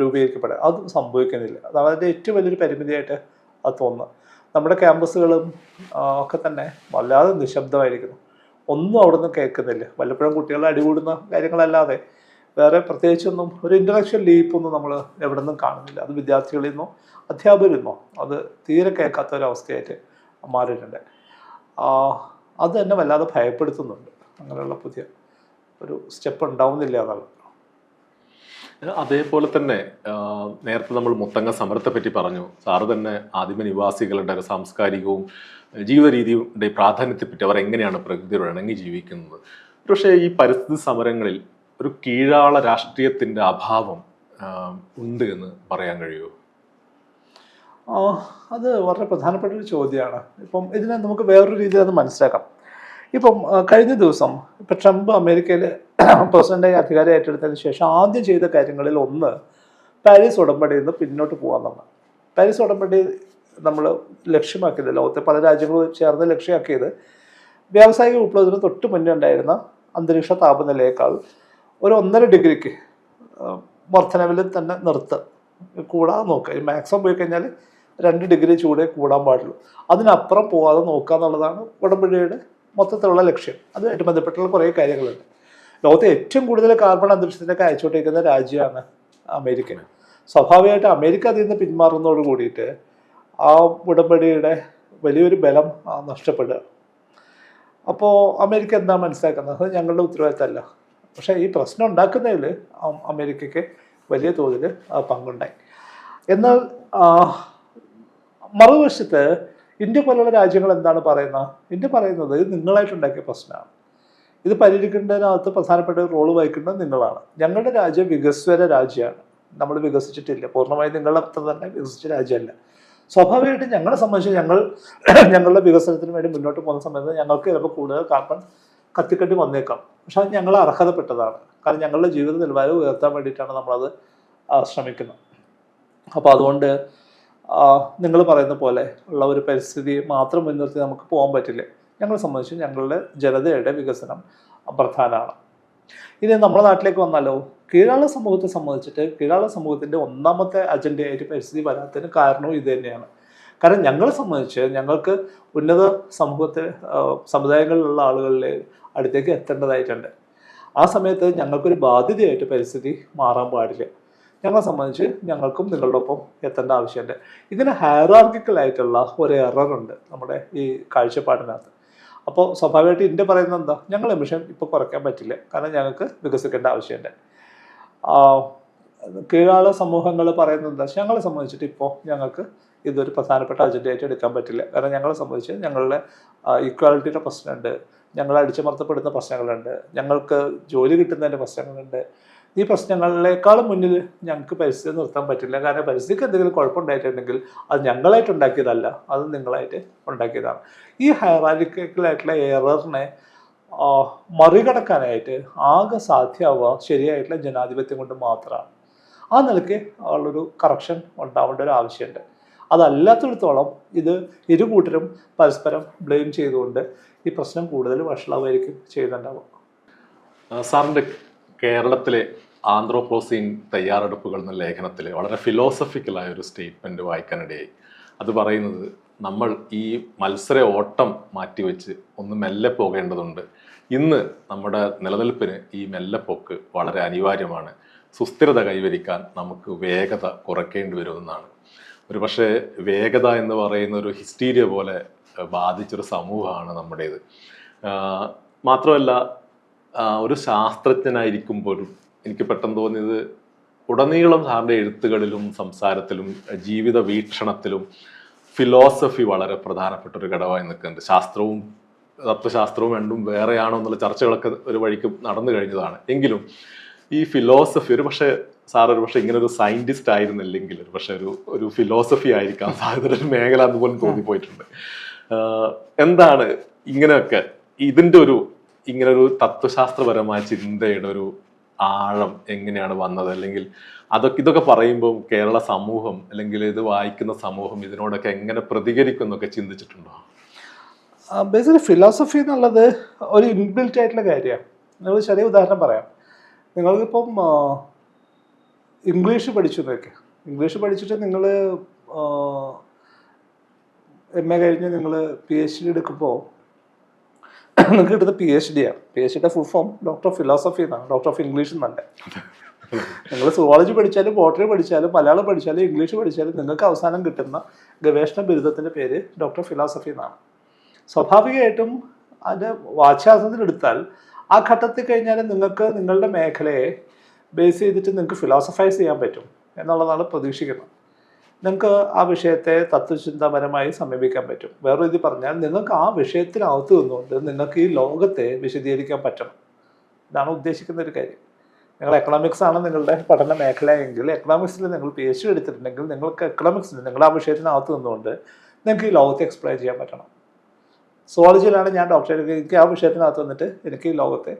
രൂപീകരിക്കപ്പെടുക അത് സംഭവിക്കുന്നില്ല. അതായത് ഏറ്റവും വലിയൊരു പരിമിതിയായിട്ട് അത് തോന്നുന്നു നമ്മുടെ ക്യാമ്പസുകളും ഒക്കെ തന്നെ വല്ലാതെ നിശബ്ദമായിരിക്കുന്നു. ഒന്നും അവിടെ നിന്ന് കേൾക്കുന്നില്ല. വല്ലപ്പോഴും കുട്ടികളെ അടികൂടുന്ന കാര്യങ്ങളല്ലാതെ വേറെ പ്രത്യേകിച്ചൊന്നും ഒരു ഇന്റലക്ച്വൽ ലീപ്പൊന്നും നമ്മൾ എവിടെ നിന്നും കാണുന്നില്ല. അത് വിദ്യാർത്ഥികളിൽ നിന്നോ അധ്യാപകരിൽ നിന്നോ അത് തീരെ കേൾക്കാത്ത ഒരവസ്ഥയായിട്ട് മാറിയിട്ടുണ്ട് അത് തന്നെ വല്ലാതെ ഭയപ്പെടുത്തുന്നുണ്ട്. അങ്ങനെയുള്ള പുതിയ ഒരു സ്റ്റെപ്പ് ഉണ്ടാവുന്നില്ല എന്നുള്ളത് അതേപോലെ തന്നെ നേരത്തെ നമ്മൾ മുത്തങ്ങ സമരത്തെ പറ്റി പറഞ്ഞു. സാറ് തന്നെ ആദിമ നിവാസികളുടെ സാംസ്കാരികവും ജീവിത രീതിയുടെ പ്രാധാന്യത്തെപ്പറ്റി അവർ എങ്ങനെയാണ് പ്രകൃതിയോട് ഇണങ്ങി ജീവിക്കുന്നത്? പക്ഷേ ഈ പരിസ്ഥിതി സമരങ്ങളിൽ ഒരു കീഴാള രാഷ്ട്രീയത്തിന്റെ അഭാവം ഉണ്ട് എന്ന് പറയാൻ കഴിയുമോ? അത് വളരെ പ്രധാനപ്പെട്ട ഒരു ചോദ്യമാണ്. ഇപ്പം ഇതിനെ നമുക്ക് വേറൊരു രീതിയിൽ അത് മനസ്സിലാക്കാം. ഇപ്പം കഴിഞ്ഞ ദിവസം ഇപ്പം ട്രംപ് അമേരിക്കയിൽ പ്രസിഡന്റായി അധികാരം ഏറ്റെടുത്തതിന് ശേഷം ആദ്യം ചെയ്ത കാര്യങ്ങളിൽ ഒന്ന് പാരീസ് ഉടമ്പടിയിൽ നിന്ന് പിന്നോട്ട് പോകാമെന്നാണ് പാരീസ് ഉടമ്പടി നമ്മൾ ലക്ഷ്യമാക്കിയത് ലോകത്തെ പല രാജ്യങ്ങളും ചേർന്ന് ലക്ഷ്യമാക്കിയത് വ്യാവസായിക വിപ്ലവത്തിന് തൊട്ട് മുന്നേ ഉണ്ടായിരുന്ന അന്തരീക്ഷ താപനിലയേക്കാൾ ഒരു ഒന്നര ഡിഗ്രിക്ക് വർധനവിൽ തന്നെ നിർത്തുക കൂടാതെ നോക്കുക ഈ മാക്സിമം പോയി കഴിഞ്ഞാൽ രണ്ട് ഡിഗ്രി ചൂടേ കൂടാൻ പാടുള്ളൂ. അതിനപ്പുറം പോകാതെ നോക്കുക എന്നുള്ളതാണ് ഉടമ്പടിയുടെ മൊത്തത്തിലുള്ള ലക്ഷ്യം. അതുമായിട്ട് ബന്ധപ്പെട്ടുള്ള കുറേ കാര്യങ്ങളുണ്ട്. ലോകത്തെ ഏറ്റവും കൂടുതൽ കാർബൺ അന്തരീക്ഷത്തിലേക്ക് അയച്ചുകൊണ്ടിരിക്കുന്ന രാജ്യമാണ് അമേരിക്ക സ്വാഭാവികമായിട്ട് അമേരിക്ക അതിൽ നിന്ന് പിന്മാറുന്നതോട് കൂടിയിട്ട് ആ ഉടമ്പടിയുടെ വലിയൊരു ബലം നഷ്ടപ്പെടുക. അപ്പോൾ അമേരിക്ക എന്താ മനസ്സിലാക്കുന്നത്? അത് ഞങ്ങളുടെ ഉത്തരവാദിത്തമല്ല. പക്ഷേ ഈ പ്രശ്നം ഉണ്ടാക്കുന്നതിൽ അമേരിക്കയ്ക്ക് വലിയ തോതിൽ പങ്കുണ്ടായി. എന്നാൽ മറുവശത്ത് ഇന്ത്യ പോലുള്ള രാജ്യങ്ങൾ എന്താണ് പറയുന്നത്? ഇന്ത്യ പറയുന്നത് ഇത് നിങ്ങളായിട്ടുണ്ടാക്കിയ പ്രശ്നമാണ്. ഇത് പരിഹരിക്കേണ്ടതിനകത്ത് പ്രധാനപ്പെട്ട റോൾ വഹിക്കേണ്ടത് നിങ്ങളാണ്. ഞങ്ങളുടെ രാജ്യം വികസ്വര രാജ്യമാണ്. നമ്മൾ വികസിച്ചിട്ടില്ല. പൂർണമായും നിങ്ങളുടെ അത്ര തന്നെ വികസിച്ച രാജ്യമല്ല. സ്വാഭാവികമായിട്ട് ഞങ്ങളെ സംബന്ധിച്ച് ഞങ്ങൾ ഞങ്ങളുടെ വികസനത്തിന് വേണ്ടി മുന്നോട്ട് പോകുന്ന സമയത്ത് ഞങ്ങൾക്ക് ചിലപ്പോൾ കൂടുതൽ കാർബൺ കത്തിക്കെട്ടി വന്നേക്കാം. പക്ഷെ അത് ഞങ്ങൾ അർഹതപ്പെട്ടതാണ്. കാരണം ഞങ്ങളുടെ ജീവിത നിലവാരം ഉയർത്താൻ വേണ്ടിയിട്ടാണ് നമ്മളത് ശ്രമിക്കുന്നത്. അപ്പോൾ അതുകൊണ്ട് നിങ്ങൾ പറയുന്ന പോലെ ഉള്ള ഒരു പരിസ്ഥിതി മാത്രം മുൻനിർത്തി നമുക്ക് പോകാൻ പറ്റില്ല. ഞങ്ങളെ സംബന്ധിച്ച് ഞങ്ങളുടെ ജനതയുടെ വികസനം പ്രധാനമാണ്. ഇനി നമ്മുടെ നാട്ടിലേക്ക് വന്നാലോ? കീഴാള സമൂഹത്തെ സംബന്ധിച്ചിട്ട് കീഴാള സമൂഹത്തിന്റെ ഒന്നാമത്തെ അജണ്ടയായിട്ട് പരിസ്ഥിതി വരാത്തതിന് കാരണവും ഇത് തന്നെയാണ്. കാരണം ഞങ്ങളെ സംബന്ധിച്ച് ഞങ്ങൾക്ക് ഉന്നത സമൂഹത്തെ സമുദായങ്ങളിലുള്ള ആളുകളിലെ അടുത്തേക്ക് എത്തേണ്ടതായിട്ടുണ്ട്. ആ സമയത്ത് ഞങ്ങൾക്കൊരു ബാധ്യതയായിട്ട് പരിസ്ഥിതി മാറാൻ പാടില്ല. ഞങ്ങളെ സംബന്ധിച്ച് ഞങ്ങൾക്കും നിങ്ങളുടെ ഒപ്പം എത്തേണ്ട ആവശ്യമുണ്ട്. ഇതിന് ഹയറാർക്കിക്കലായിട്ടുള്ള ഒരു എററുണ്ട് നമ്മുടെ ഈ കാഴ്ചപ്പാടിനകത്ത്. അപ്പോൾ സ്വാഭാവികമായിട്ട് ഇന്ത്യ പറയുന്നത് എന്താ? ഞങ്ങൾ എമിഷൻ ഇപ്പോൾ കുറയ്ക്കാൻ പറ്റില്ല. കാരണം ഞങ്ങൾക്ക് വികസിക്കേണ്ട ആവശ്യമുണ്ട്. കീഴാള സമൂഹങ്ങൾ പറയുന്നത് എന്താ? ഞങ്ങളെ സംബന്ധിച്ചിട്ട് ഇപ്പോൾ ഞങ്ങൾക്ക് ഇതൊരു പ്രധാനപ്പെട്ട അജണ്ടയായിട്ട് എടുക്കാൻ പറ്റില്ല. കാരണം ഞങ്ങളെ സംബന്ധിച്ച് ഞങ്ങളുടെ ഈക്വാലിറ്റിയുടെ പ്രശ്നമുണ്ട്. ഞങ്ങൾ അടിച്ചമർത്തപ്പെടുന്ന പ്രശ്നങ്ങളുണ്ട്. ഞങ്ങൾക്ക് ജോലി കിട്ടുന്നതിന്റെ പ്രശ്നങ്ങളുണ്ട്. ഈ പ്രശ്നങ്ങളിലേക്കാളും മുന്നിൽ ഞങ്ങൾക്ക് പരിസ്ഥിതി നിർത്താൻ പറ്റില്ല. കാരണം പരിസ്ഥിതിക്ക് എന്തെങ്കിലും കുഴപ്പമുണ്ടായിട്ടുണ്ടെങ്കിൽ അത് ഞങ്ങളായിട്ട് ഉണ്ടാക്കിയതല്ല അത് നിങ്ങളായിട്ട് ഉണ്ടാക്കിയതാണ്. ഈ ഹയറാലിക്കലായിട്ടുള്ള എററിനെ മറികടക്കാനായിട്ട് ആകെ സാധ്യമാവുക ശരിയായിട്ടുള്ള ജനാധിപത്യം കൊണ്ട് മാത്രമാണ്. ആ നിലയ്ക്ക് ഉള്ളൊരു കറക്ഷൻ ഉണ്ടാവേണ്ട ഒരു ആവശ്യമുണ്ട്. അതല്ലാത്തിടത്തോളം ഇത് ഇരു കൂട്ടരും പരസ്പരം ബ്ലെയിം ചെയ്തുകൊണ്ട് ഈ പ്രശ്നം കൂടുതൽ വഷളാവായിരിക്കും ചെയ്യുന്നുണ്ടാവുക സാറിന്റെ കേരളത്തിലെ ആന്ത്രോപോസീൻ തയ്യാറെടുപ്പുകൾ എന്ന ലേഖനത്തിൽ വളരെ ഫിലോസഫിക്കലായ ഒരു സ്റ്റേറ്റ്മെന്റ് വായിക്കാനിടയായി. അത് പറയുന്നത് നമ്മൾ ഈ മത്സര ഓട്ടം മാറ്റിവെച്ച് ഒന്ന് മെല്ലെ പോകേണ്ടതുണ്ട്. ഇന്ന് നമ്മുടെ നിലനിൽപ്പിന് ഈ മെല്ലെപ്പോക്ക് വളരെ അനിവാര്യമാണ്. സുസ്ഥിരത കൈവരിക്കാൻ നമുക്ക് വേഗത കുറയ്ക്കേണ്ടി വരുമെന്നാണ്. ഒരു പക്ഷേ വേഗത എന്ന് പറയുന്ന ഒരു ഹിസ്റ്റീരിയ പോലെ ബാധിച്ചൊരു സമൂഹമാണ് നമ്മുടേത്. മാത്രമല്ല ഒരു ശാസ്ത്രജ്ഞനായിരിക്കുമ്പോഴും എനിക്ക് പെട്ടെന്ന് തോന്നിയത് ഉടനീളം സാറിന്റെ എഴുത്തുകളിലും സംസാരത്തിലും ജീവിത വീക്ഷണത്തിലും ഫിലോസഫി വളരെ പ്രധാനപ്പെട്ട ഒരു ഘടകമായി നിൽക്കുന്നുണ്ട്. ശാസ്ത്രവും തത്വശാസ്ത്രവും രണ്ടും വേറെയാണോ എന്നുള്ള ചർച്ചകളൊക്കെ ഒരു വഴിക്ക് നടന്നു കഴിഞ്ഞതാണ്. എങ്കിലും ഈ ഫിലോസഫി ഒരു പക്ഷേ സാർ ഒരു പക്ഷേ ഇങ്ങനെ ഒരു സയന്റിസ്റ്റ് ആയിരുന്നില്ലെങ്കിൽ ഒരു പക്ഷേ ഒരു ഒരു ഫിലോസഫി ആയിരിക്കാം. സാധ്യത ഒരു മേഖല അതുപോലെ തോന്നിപ്പോയിട്ടുണ്ട്. എന്താണ് ഇങ്ങനെയൊക്കെ ഇതിന്റെ ഒരു ഇങ്ങനെ ഒരു തത്വശാസ്ത്രപരമായ ചിന്തയുടെ ഒരു ആഴം എങ്ങനെയാണ് വന്നത്? അല്ലെങ്കിൽ അതൊക്കെ ഇതൊക്കെ പറയുമ്പോൾ കേരള സമൂഹം അല്ലെങ്കിൽ ഇത് വായിക്കുന്ന സമൂഹം ഇതിനോടൊക്കെ എങ്ങനെ പ്രതികരിക്കും എന്നൊക്കെ ചിന്തിച്ചിട്ടുണ്ടോ ബേസിക്കലി ഫിലോസഫി എന്നുള്ളത് ഒരു ഇൻബിൽറ്റ് ആയിട്ടുള്ള കാര്യമാണ്. നിങ്ങൾ ചെറിയ ഉദാഹരണം പറയാം. നിങ്ങൾക്കിപ്പം ഇംഗ്ലീഷ് പഠിച്ചു എന്നൊക്കെ ഇംഗ്ലീഷ് പഠിച്ചിട്ട് നിങ്ങൾ എം എ കഴിഞ്ഞ് നിങ്ങൾ പി എച്ച് ഡി എടുക്കുമ്പോൾ നിങ്ങൾക്ക് കിട്ടുന്നത് പി എച്ച് ഡി ആണ് പി എച്ച് ഡിയുടെ full form doctor of philosophy എന്നാണ്. ഡോക്ടർ ഓഫ് ഇംഗ്ലീഷ് എന്നല്ല. നിങ്ങൾ സുവോളജി പഠിച്ചാലും ബോട്ടറി പഠിച്ചാലും മലയാളം പഠിച്ചാലും ഇംഗ്ലീഷ് പഠിച്ചാലും നിങ്ങൾക്ക് അവസാനം കിട്ടുന്ന ഗവേഷണ ബിരുദത്തിന്റെ പേര് ഡോക്ടർ ഫിലോസഫി എന്നാണ്. സ്വാഭാവികമായിട്ടും അതിന്റെ വാച്യാർത്ഥത്തിലെടുത്താൽ ആ ഘട്ടത്തിൽ കഴിഞ്ഞാൽ നിങ്ങൾക്ക് നിങ്ങളുടെ മേഖലയെ ബേസ് ചെയ്തിട്ട് നിങ്ങൾക്ക് ഫിലോസഫൈസ് ചെയ്യാൻ പറ്റും എന്നുള്ളതാണ് പ്രതീക്ഷിക്കുന്നത്. നിങ്ങൾക്ക് ആ വിഷയത്തെ തത്വചിന്താപരമായി സമീപിക്കാൻ പറ്റും. വേറൊരു രീതി പറഞ്ഞാൽ നിങ്ങൾക്ക് ആ വിഷയത്തിനകത്ത് നിന്നുകൊണ്ട് നിങ്ങൾക്ക് ഈ ലോകത്തെ വിശദീകരിക്കാൻ പറ്റണം. ഇതാണ് ഉദ്ദേശിക്കുന്ന ഒരു കാര്യം. നിങ്ങൾ എക്കണോമിക്സ് ആണ് നിങ്ങളുടെ പഠന മേഖല എങ്കിൽ എക്കണോമിക്സിൽ നിങ്ങൾ പി എച്ച് ഡി എടുത്തിട്ടുണ്ടെങ്കിൽ നിങ്ങൾക്ക് എക്കണോമിക്സിൽ നിങ്ങൾ ആ വിഷയത്തിനകത്ത് നിന്നുകൊണ്ട് നിങ്ങൾക്ക് ഈ ലോകത്തെ എക്സ്പ്ലെയിൻ ചെയ്യാൻ പറ്റണം. സോളജിയിലാണ് ഞാൻ ഡോക്ടറേറ്റ് എനിക്ക് ആ വിഷയത്തിനകത്ത് വന്നിട്ട് എനിക്ക് ഈ ലോകത്തെ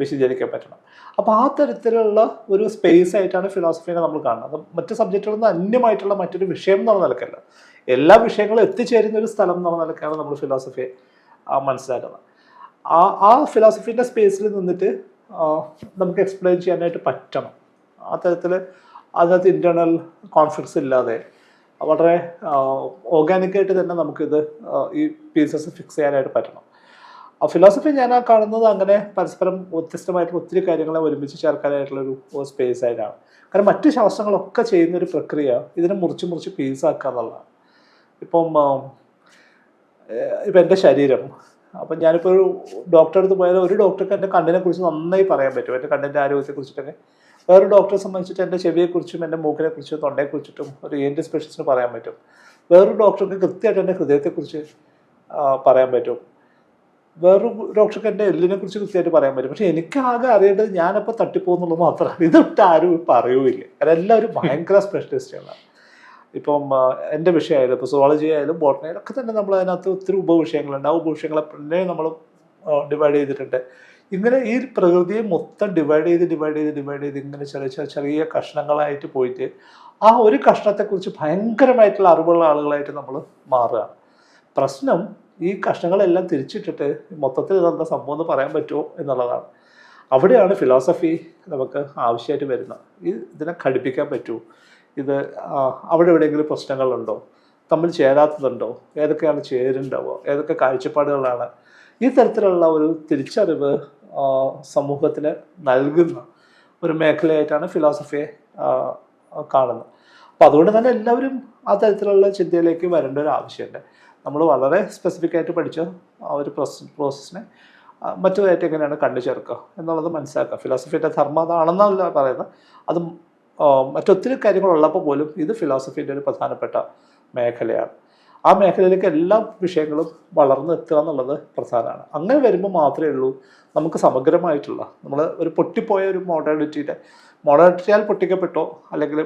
വിശദീകരിക്കാൻ പറ്റണം. അപ്പോൾ ആ തരത്തിലുള്ള ഒരു സ്പേസ് ആയിട്ടാണ് ഫിലോസഫിനെ നമ്മൾ കാണുന്നത്. മറ്റ് സബ്ജക്റ്റുകളിൽ നിന്ന് അന്യമായിട്ടുള്ള മറ്റൊരു വിഷയം എന്നുള്ള നിലക്കല്ല. എല്ലാ വിഷയങ്ങളും എത്തിച്ചേരുന്ന ഒരു സ്ഥലം എന്നുള്ള നിലക്കാണ് നമ്മൾ ഫിലോസഫി മനസ്സിലാക്കുന്നത്. ആ ആ ഫിലോസഫീന്റെ സ്പേസിൽ നിന്നിട്ട് നമുക്ക് എക്സ്പ്ലെയിൻ ചെയ്യാനായിട്ട് പറ്റണം. ആ തരത്തിൽ അതിനകത്ത് ഇന്റേർണൽ കോൺഫ്ലിക്ട്സ് ഇല്ലാതെ വളരെ ഓർഗാനിക്കായിട്ട് തന്നെ നമുക്കിത് ഈ പീസസ് ഫിക്സ് ചെയ്യാനായിട്ട് പറ്റണം. ആ ഫിലോസഫി ഞാൻ ആ കാണുന്നത് അങ്ങനെ പരസ്പരം വ്യത്യസ്തമായിട്ടുള്ള ഒത്തിരി കാര്യങ്ങളെ ഒരുമിച്ച് ചേർക്കാനായിട്ടുള്ള ഒരു സ്പേസ് ആയിട്ടാണ്. കാരണം മറ്റ് ശാസ്ത്രങ്ങളൊക്കെ ചെയ്യുന്ന ഒരു പ്രക്രിയ ഇതിനെ മുറിച്ച് മുറിച്ച് പീസാക്കുക എന്നുള്ളതാണ്. ഇപ്പം ഇപ്പം എന്റെ ശരീരം. അപ്പം ഞാനിപ്പോൾ ഒരു ഡോക്ടറെ അടുത്ത് പോയാൽ ഒരു ഡോക്ടർക്ക് എന്റെ കണ്ണിനെ കുറിച്ച് നന്നായി പറയാൻ പറ്റും. എന്റെ കണ്ണിന്റെ ആരോഗ്യത്തെ കുറിച്ചിട്ടൊക്കെ. വേറൊരു ഡോക്ടറെ സംബന്ധിച്ചിട്ട് എന്റെ ചെവിയെക്കുറിച്ചും എന്റെ മൂക്കിനെ കുറിച്ചും തൊണ്ടയെക്കുറിച്ചിട്ടും ഒരു എൻ ടി സ്പെഷ്യലിസ്റ്റിന് പറയാൻ പറ്റും. വേറൊരു ഡോക്ടർക്ക് കൃത്യമായിട്ട് എന്റെ ഹൃദയത്തെക്കുറിച്ച് പറയാൻ പറ്റും. വേറൊരു ഡോക്ടർക്ക് എന്റെ എല്ലിനെ കുറിച്ച് കൃത്യമായിട്ട് പറയാൻ പറ്റും. പക്ഷെ എനിക്ക് ആകെ അറിയേണ്ടത് ഞാനപ്പോൾ തട്ടിപ്പോകുന്നുള്ളത് മാത്രമാണ്. ഇതൊട്ട് ആരും ഇപ്പം കാരണം അതെല്ലാവരും ഭയങ്കര സ്പെഷ്യലിസ്റ്റുകളാണ് ഇപ്പം എന്റെ വിഷയമായാലും ഇപ്പോൾ സോളജി ആയാലും ബോട്ടണി ആയാലും ഒക്കെ തന്നെ നമ്മൾ അതിനകത്ത് ഒത്തിരി ഉപവിഷയങ്ങളുണ്ട്. ആ ഉപവിഷയങ്ങളെ പിന്നെ നമ്മൾ ഡിവൈഡ് ചെയ്തിട്ടുണ്ട്. ഇങ്ങനെ ഈ പ്രകൃതിയെ മൊത്തം ഡിവൈഡ് ചെയ്ത് ഡിവൈഡ് ചെയ്ത് ഡിവൈഡ് ചെയ്ത് ഇങ്ങനെ ചെറിയ ചെറിയ ചെറിയ കഷ്ണങ്ങളായിട്ട് പോയിട്ട് ആ ഒരു കഷ്ണത്തെക്കുറിച്ച് ഭയങ്കരമായിട്ടുള്ള അറിവുള്ള ആളുകളായിട്ട് നമ്മൾ മാറുകയാണ് പ്രശ്നം ഈ കഷ്ണങ്ങളെല്ലാം തിരിച്ചിട്ടിട്ട് മൊത്തത്തിൽ ഇതെന്താ സംഭവം എന്ന് പറയാൻ പറ്റുമോ എന്നുള്ളതാണ്. അവിടെയാണ് ഫിലോസഫി നമുക്ക് ആവശ്യമായിട്ട് വരുന്നത്. ഇതിനെ ഘടിപ്പിക്കാൻ പറ്റുമോ ഇത് അവിടെ എവിടെയെങ്കിലും പ്രശ്നങ്ങളുണ്ടോ? തമ്മിൽ ചേരാത്തതുണ്ടോ? ഏതൊക്കെയാണ് ചേരുന്നുണ്ടാവുക ഏതൊക്കെ കാഴ്ചപ്പാടുകളാണ്? ഈ തരത്തിലുള്ള ഒരു തിരിച്ചറിവ് സമൂഹത്തിന് നൽകുന്ന ഒരു മേഖലയായിട്ടാണ് ഫിലോസഫിയെ കാണുന്നത്. അപ്പോൾ അതുകൊണ്ട് തന്നെ എല്ലാവരും ആ തരത്തിലുള്ള ചിന്തയിലേക്ക് വരേണ്ട ഒരു ആവശ്യമുണ്ട്. നമ്മൾ വളരെ സ്പെസിഫിക് ആയിട്ട് പഠിച്ച ആ ഒരു പ്രോസസ് പ്രോസസ്സിനെ മറ്റുമായിട്ട് എങ്ങനെയാണ് കണ്ടു ചേർക്കുക എന്നുള്ളത് മനസ്സിലാക്കുക. ഫിലോസഫിയുടെ ധർമ്മം അതാണെന്നല്ല പറയുന്നത്. അത് മറ്റൊത്തിരി കാര്യങ്ങളുള്ളപ്പോൾ പോലും ഇത് ഫിലോസഫിന്റെ ഒരു പ്രധാനപ്പെട്ട മേഖലയാണ്. ആ മേഖലയിലേക്ക് എല്ലാ വിഷയങ്ങളും വളർന്നു എത്തുക എന്നുള്ളത് പ്രധാനമാണ്. അങ്ങനെ വരുമ്പോൾ മാത്രമേ ഉള്ളൂ നമുക്ക് സമഗ്രമായിട്ടുള്ള നമ്മൾ ഒരു പൊട്ടിപ്പോയ ഒരു മോഡേണിറ്റിയുടെ മോഡേണിറ്റിയാൽ പൊട്ടിക്കപ്പെട്ടോ? അല്ലെങ്കിൽ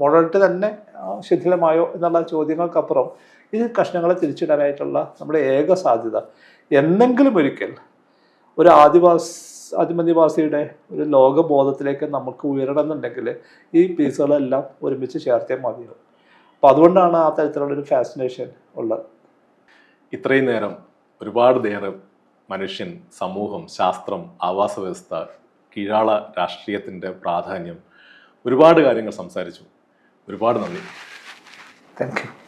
മോഡേണിറ്റി തന്നെ ശിഥിലമായോ എന്നുള്ള ചോദ്യങ്ങൾക്കപ്പുറം ഈ കഷ്ണങ്ങളെ തിരിച്ചിടാനായിട്ടുള്ള നമ്മുടെ ഏക സാധ്യത. എന്നെങ്കിലും ഒരിക്കൽ ഒരു ആദിവാസി ആദിമനിവാസിയുടെ ഒരു ലോകബോധത്തിലേക്ക് നമുക്ക് ഉയരണമെന്നുണ്ടെങ്കിൽ ഈ പീസുകളെല്ലാം ഒരുമിച്ച് ചേർത്തേ മതിയാവും. അപ്പോൾ അതുകൊണ്ടാണ് ആ തരത്തിലുള്ള ഒരു ഫാസിനേഷൻ ഉള്ളത്. ഇത്രയും നേരം ഒരുപാട് നേരം മനുഷ്യൻ സമൂഹം ശാസ്ത്രം ആവാസ വ്യവസ്ഥ കീഴാള രാഷ്ട്രീയത്തിന്റെ പ്രാധാന്യം ഒരുപാട് കാര്യങ്ങൾ സംസാരിച്ചു. ഒരുപാട് നന്ദി. Thank you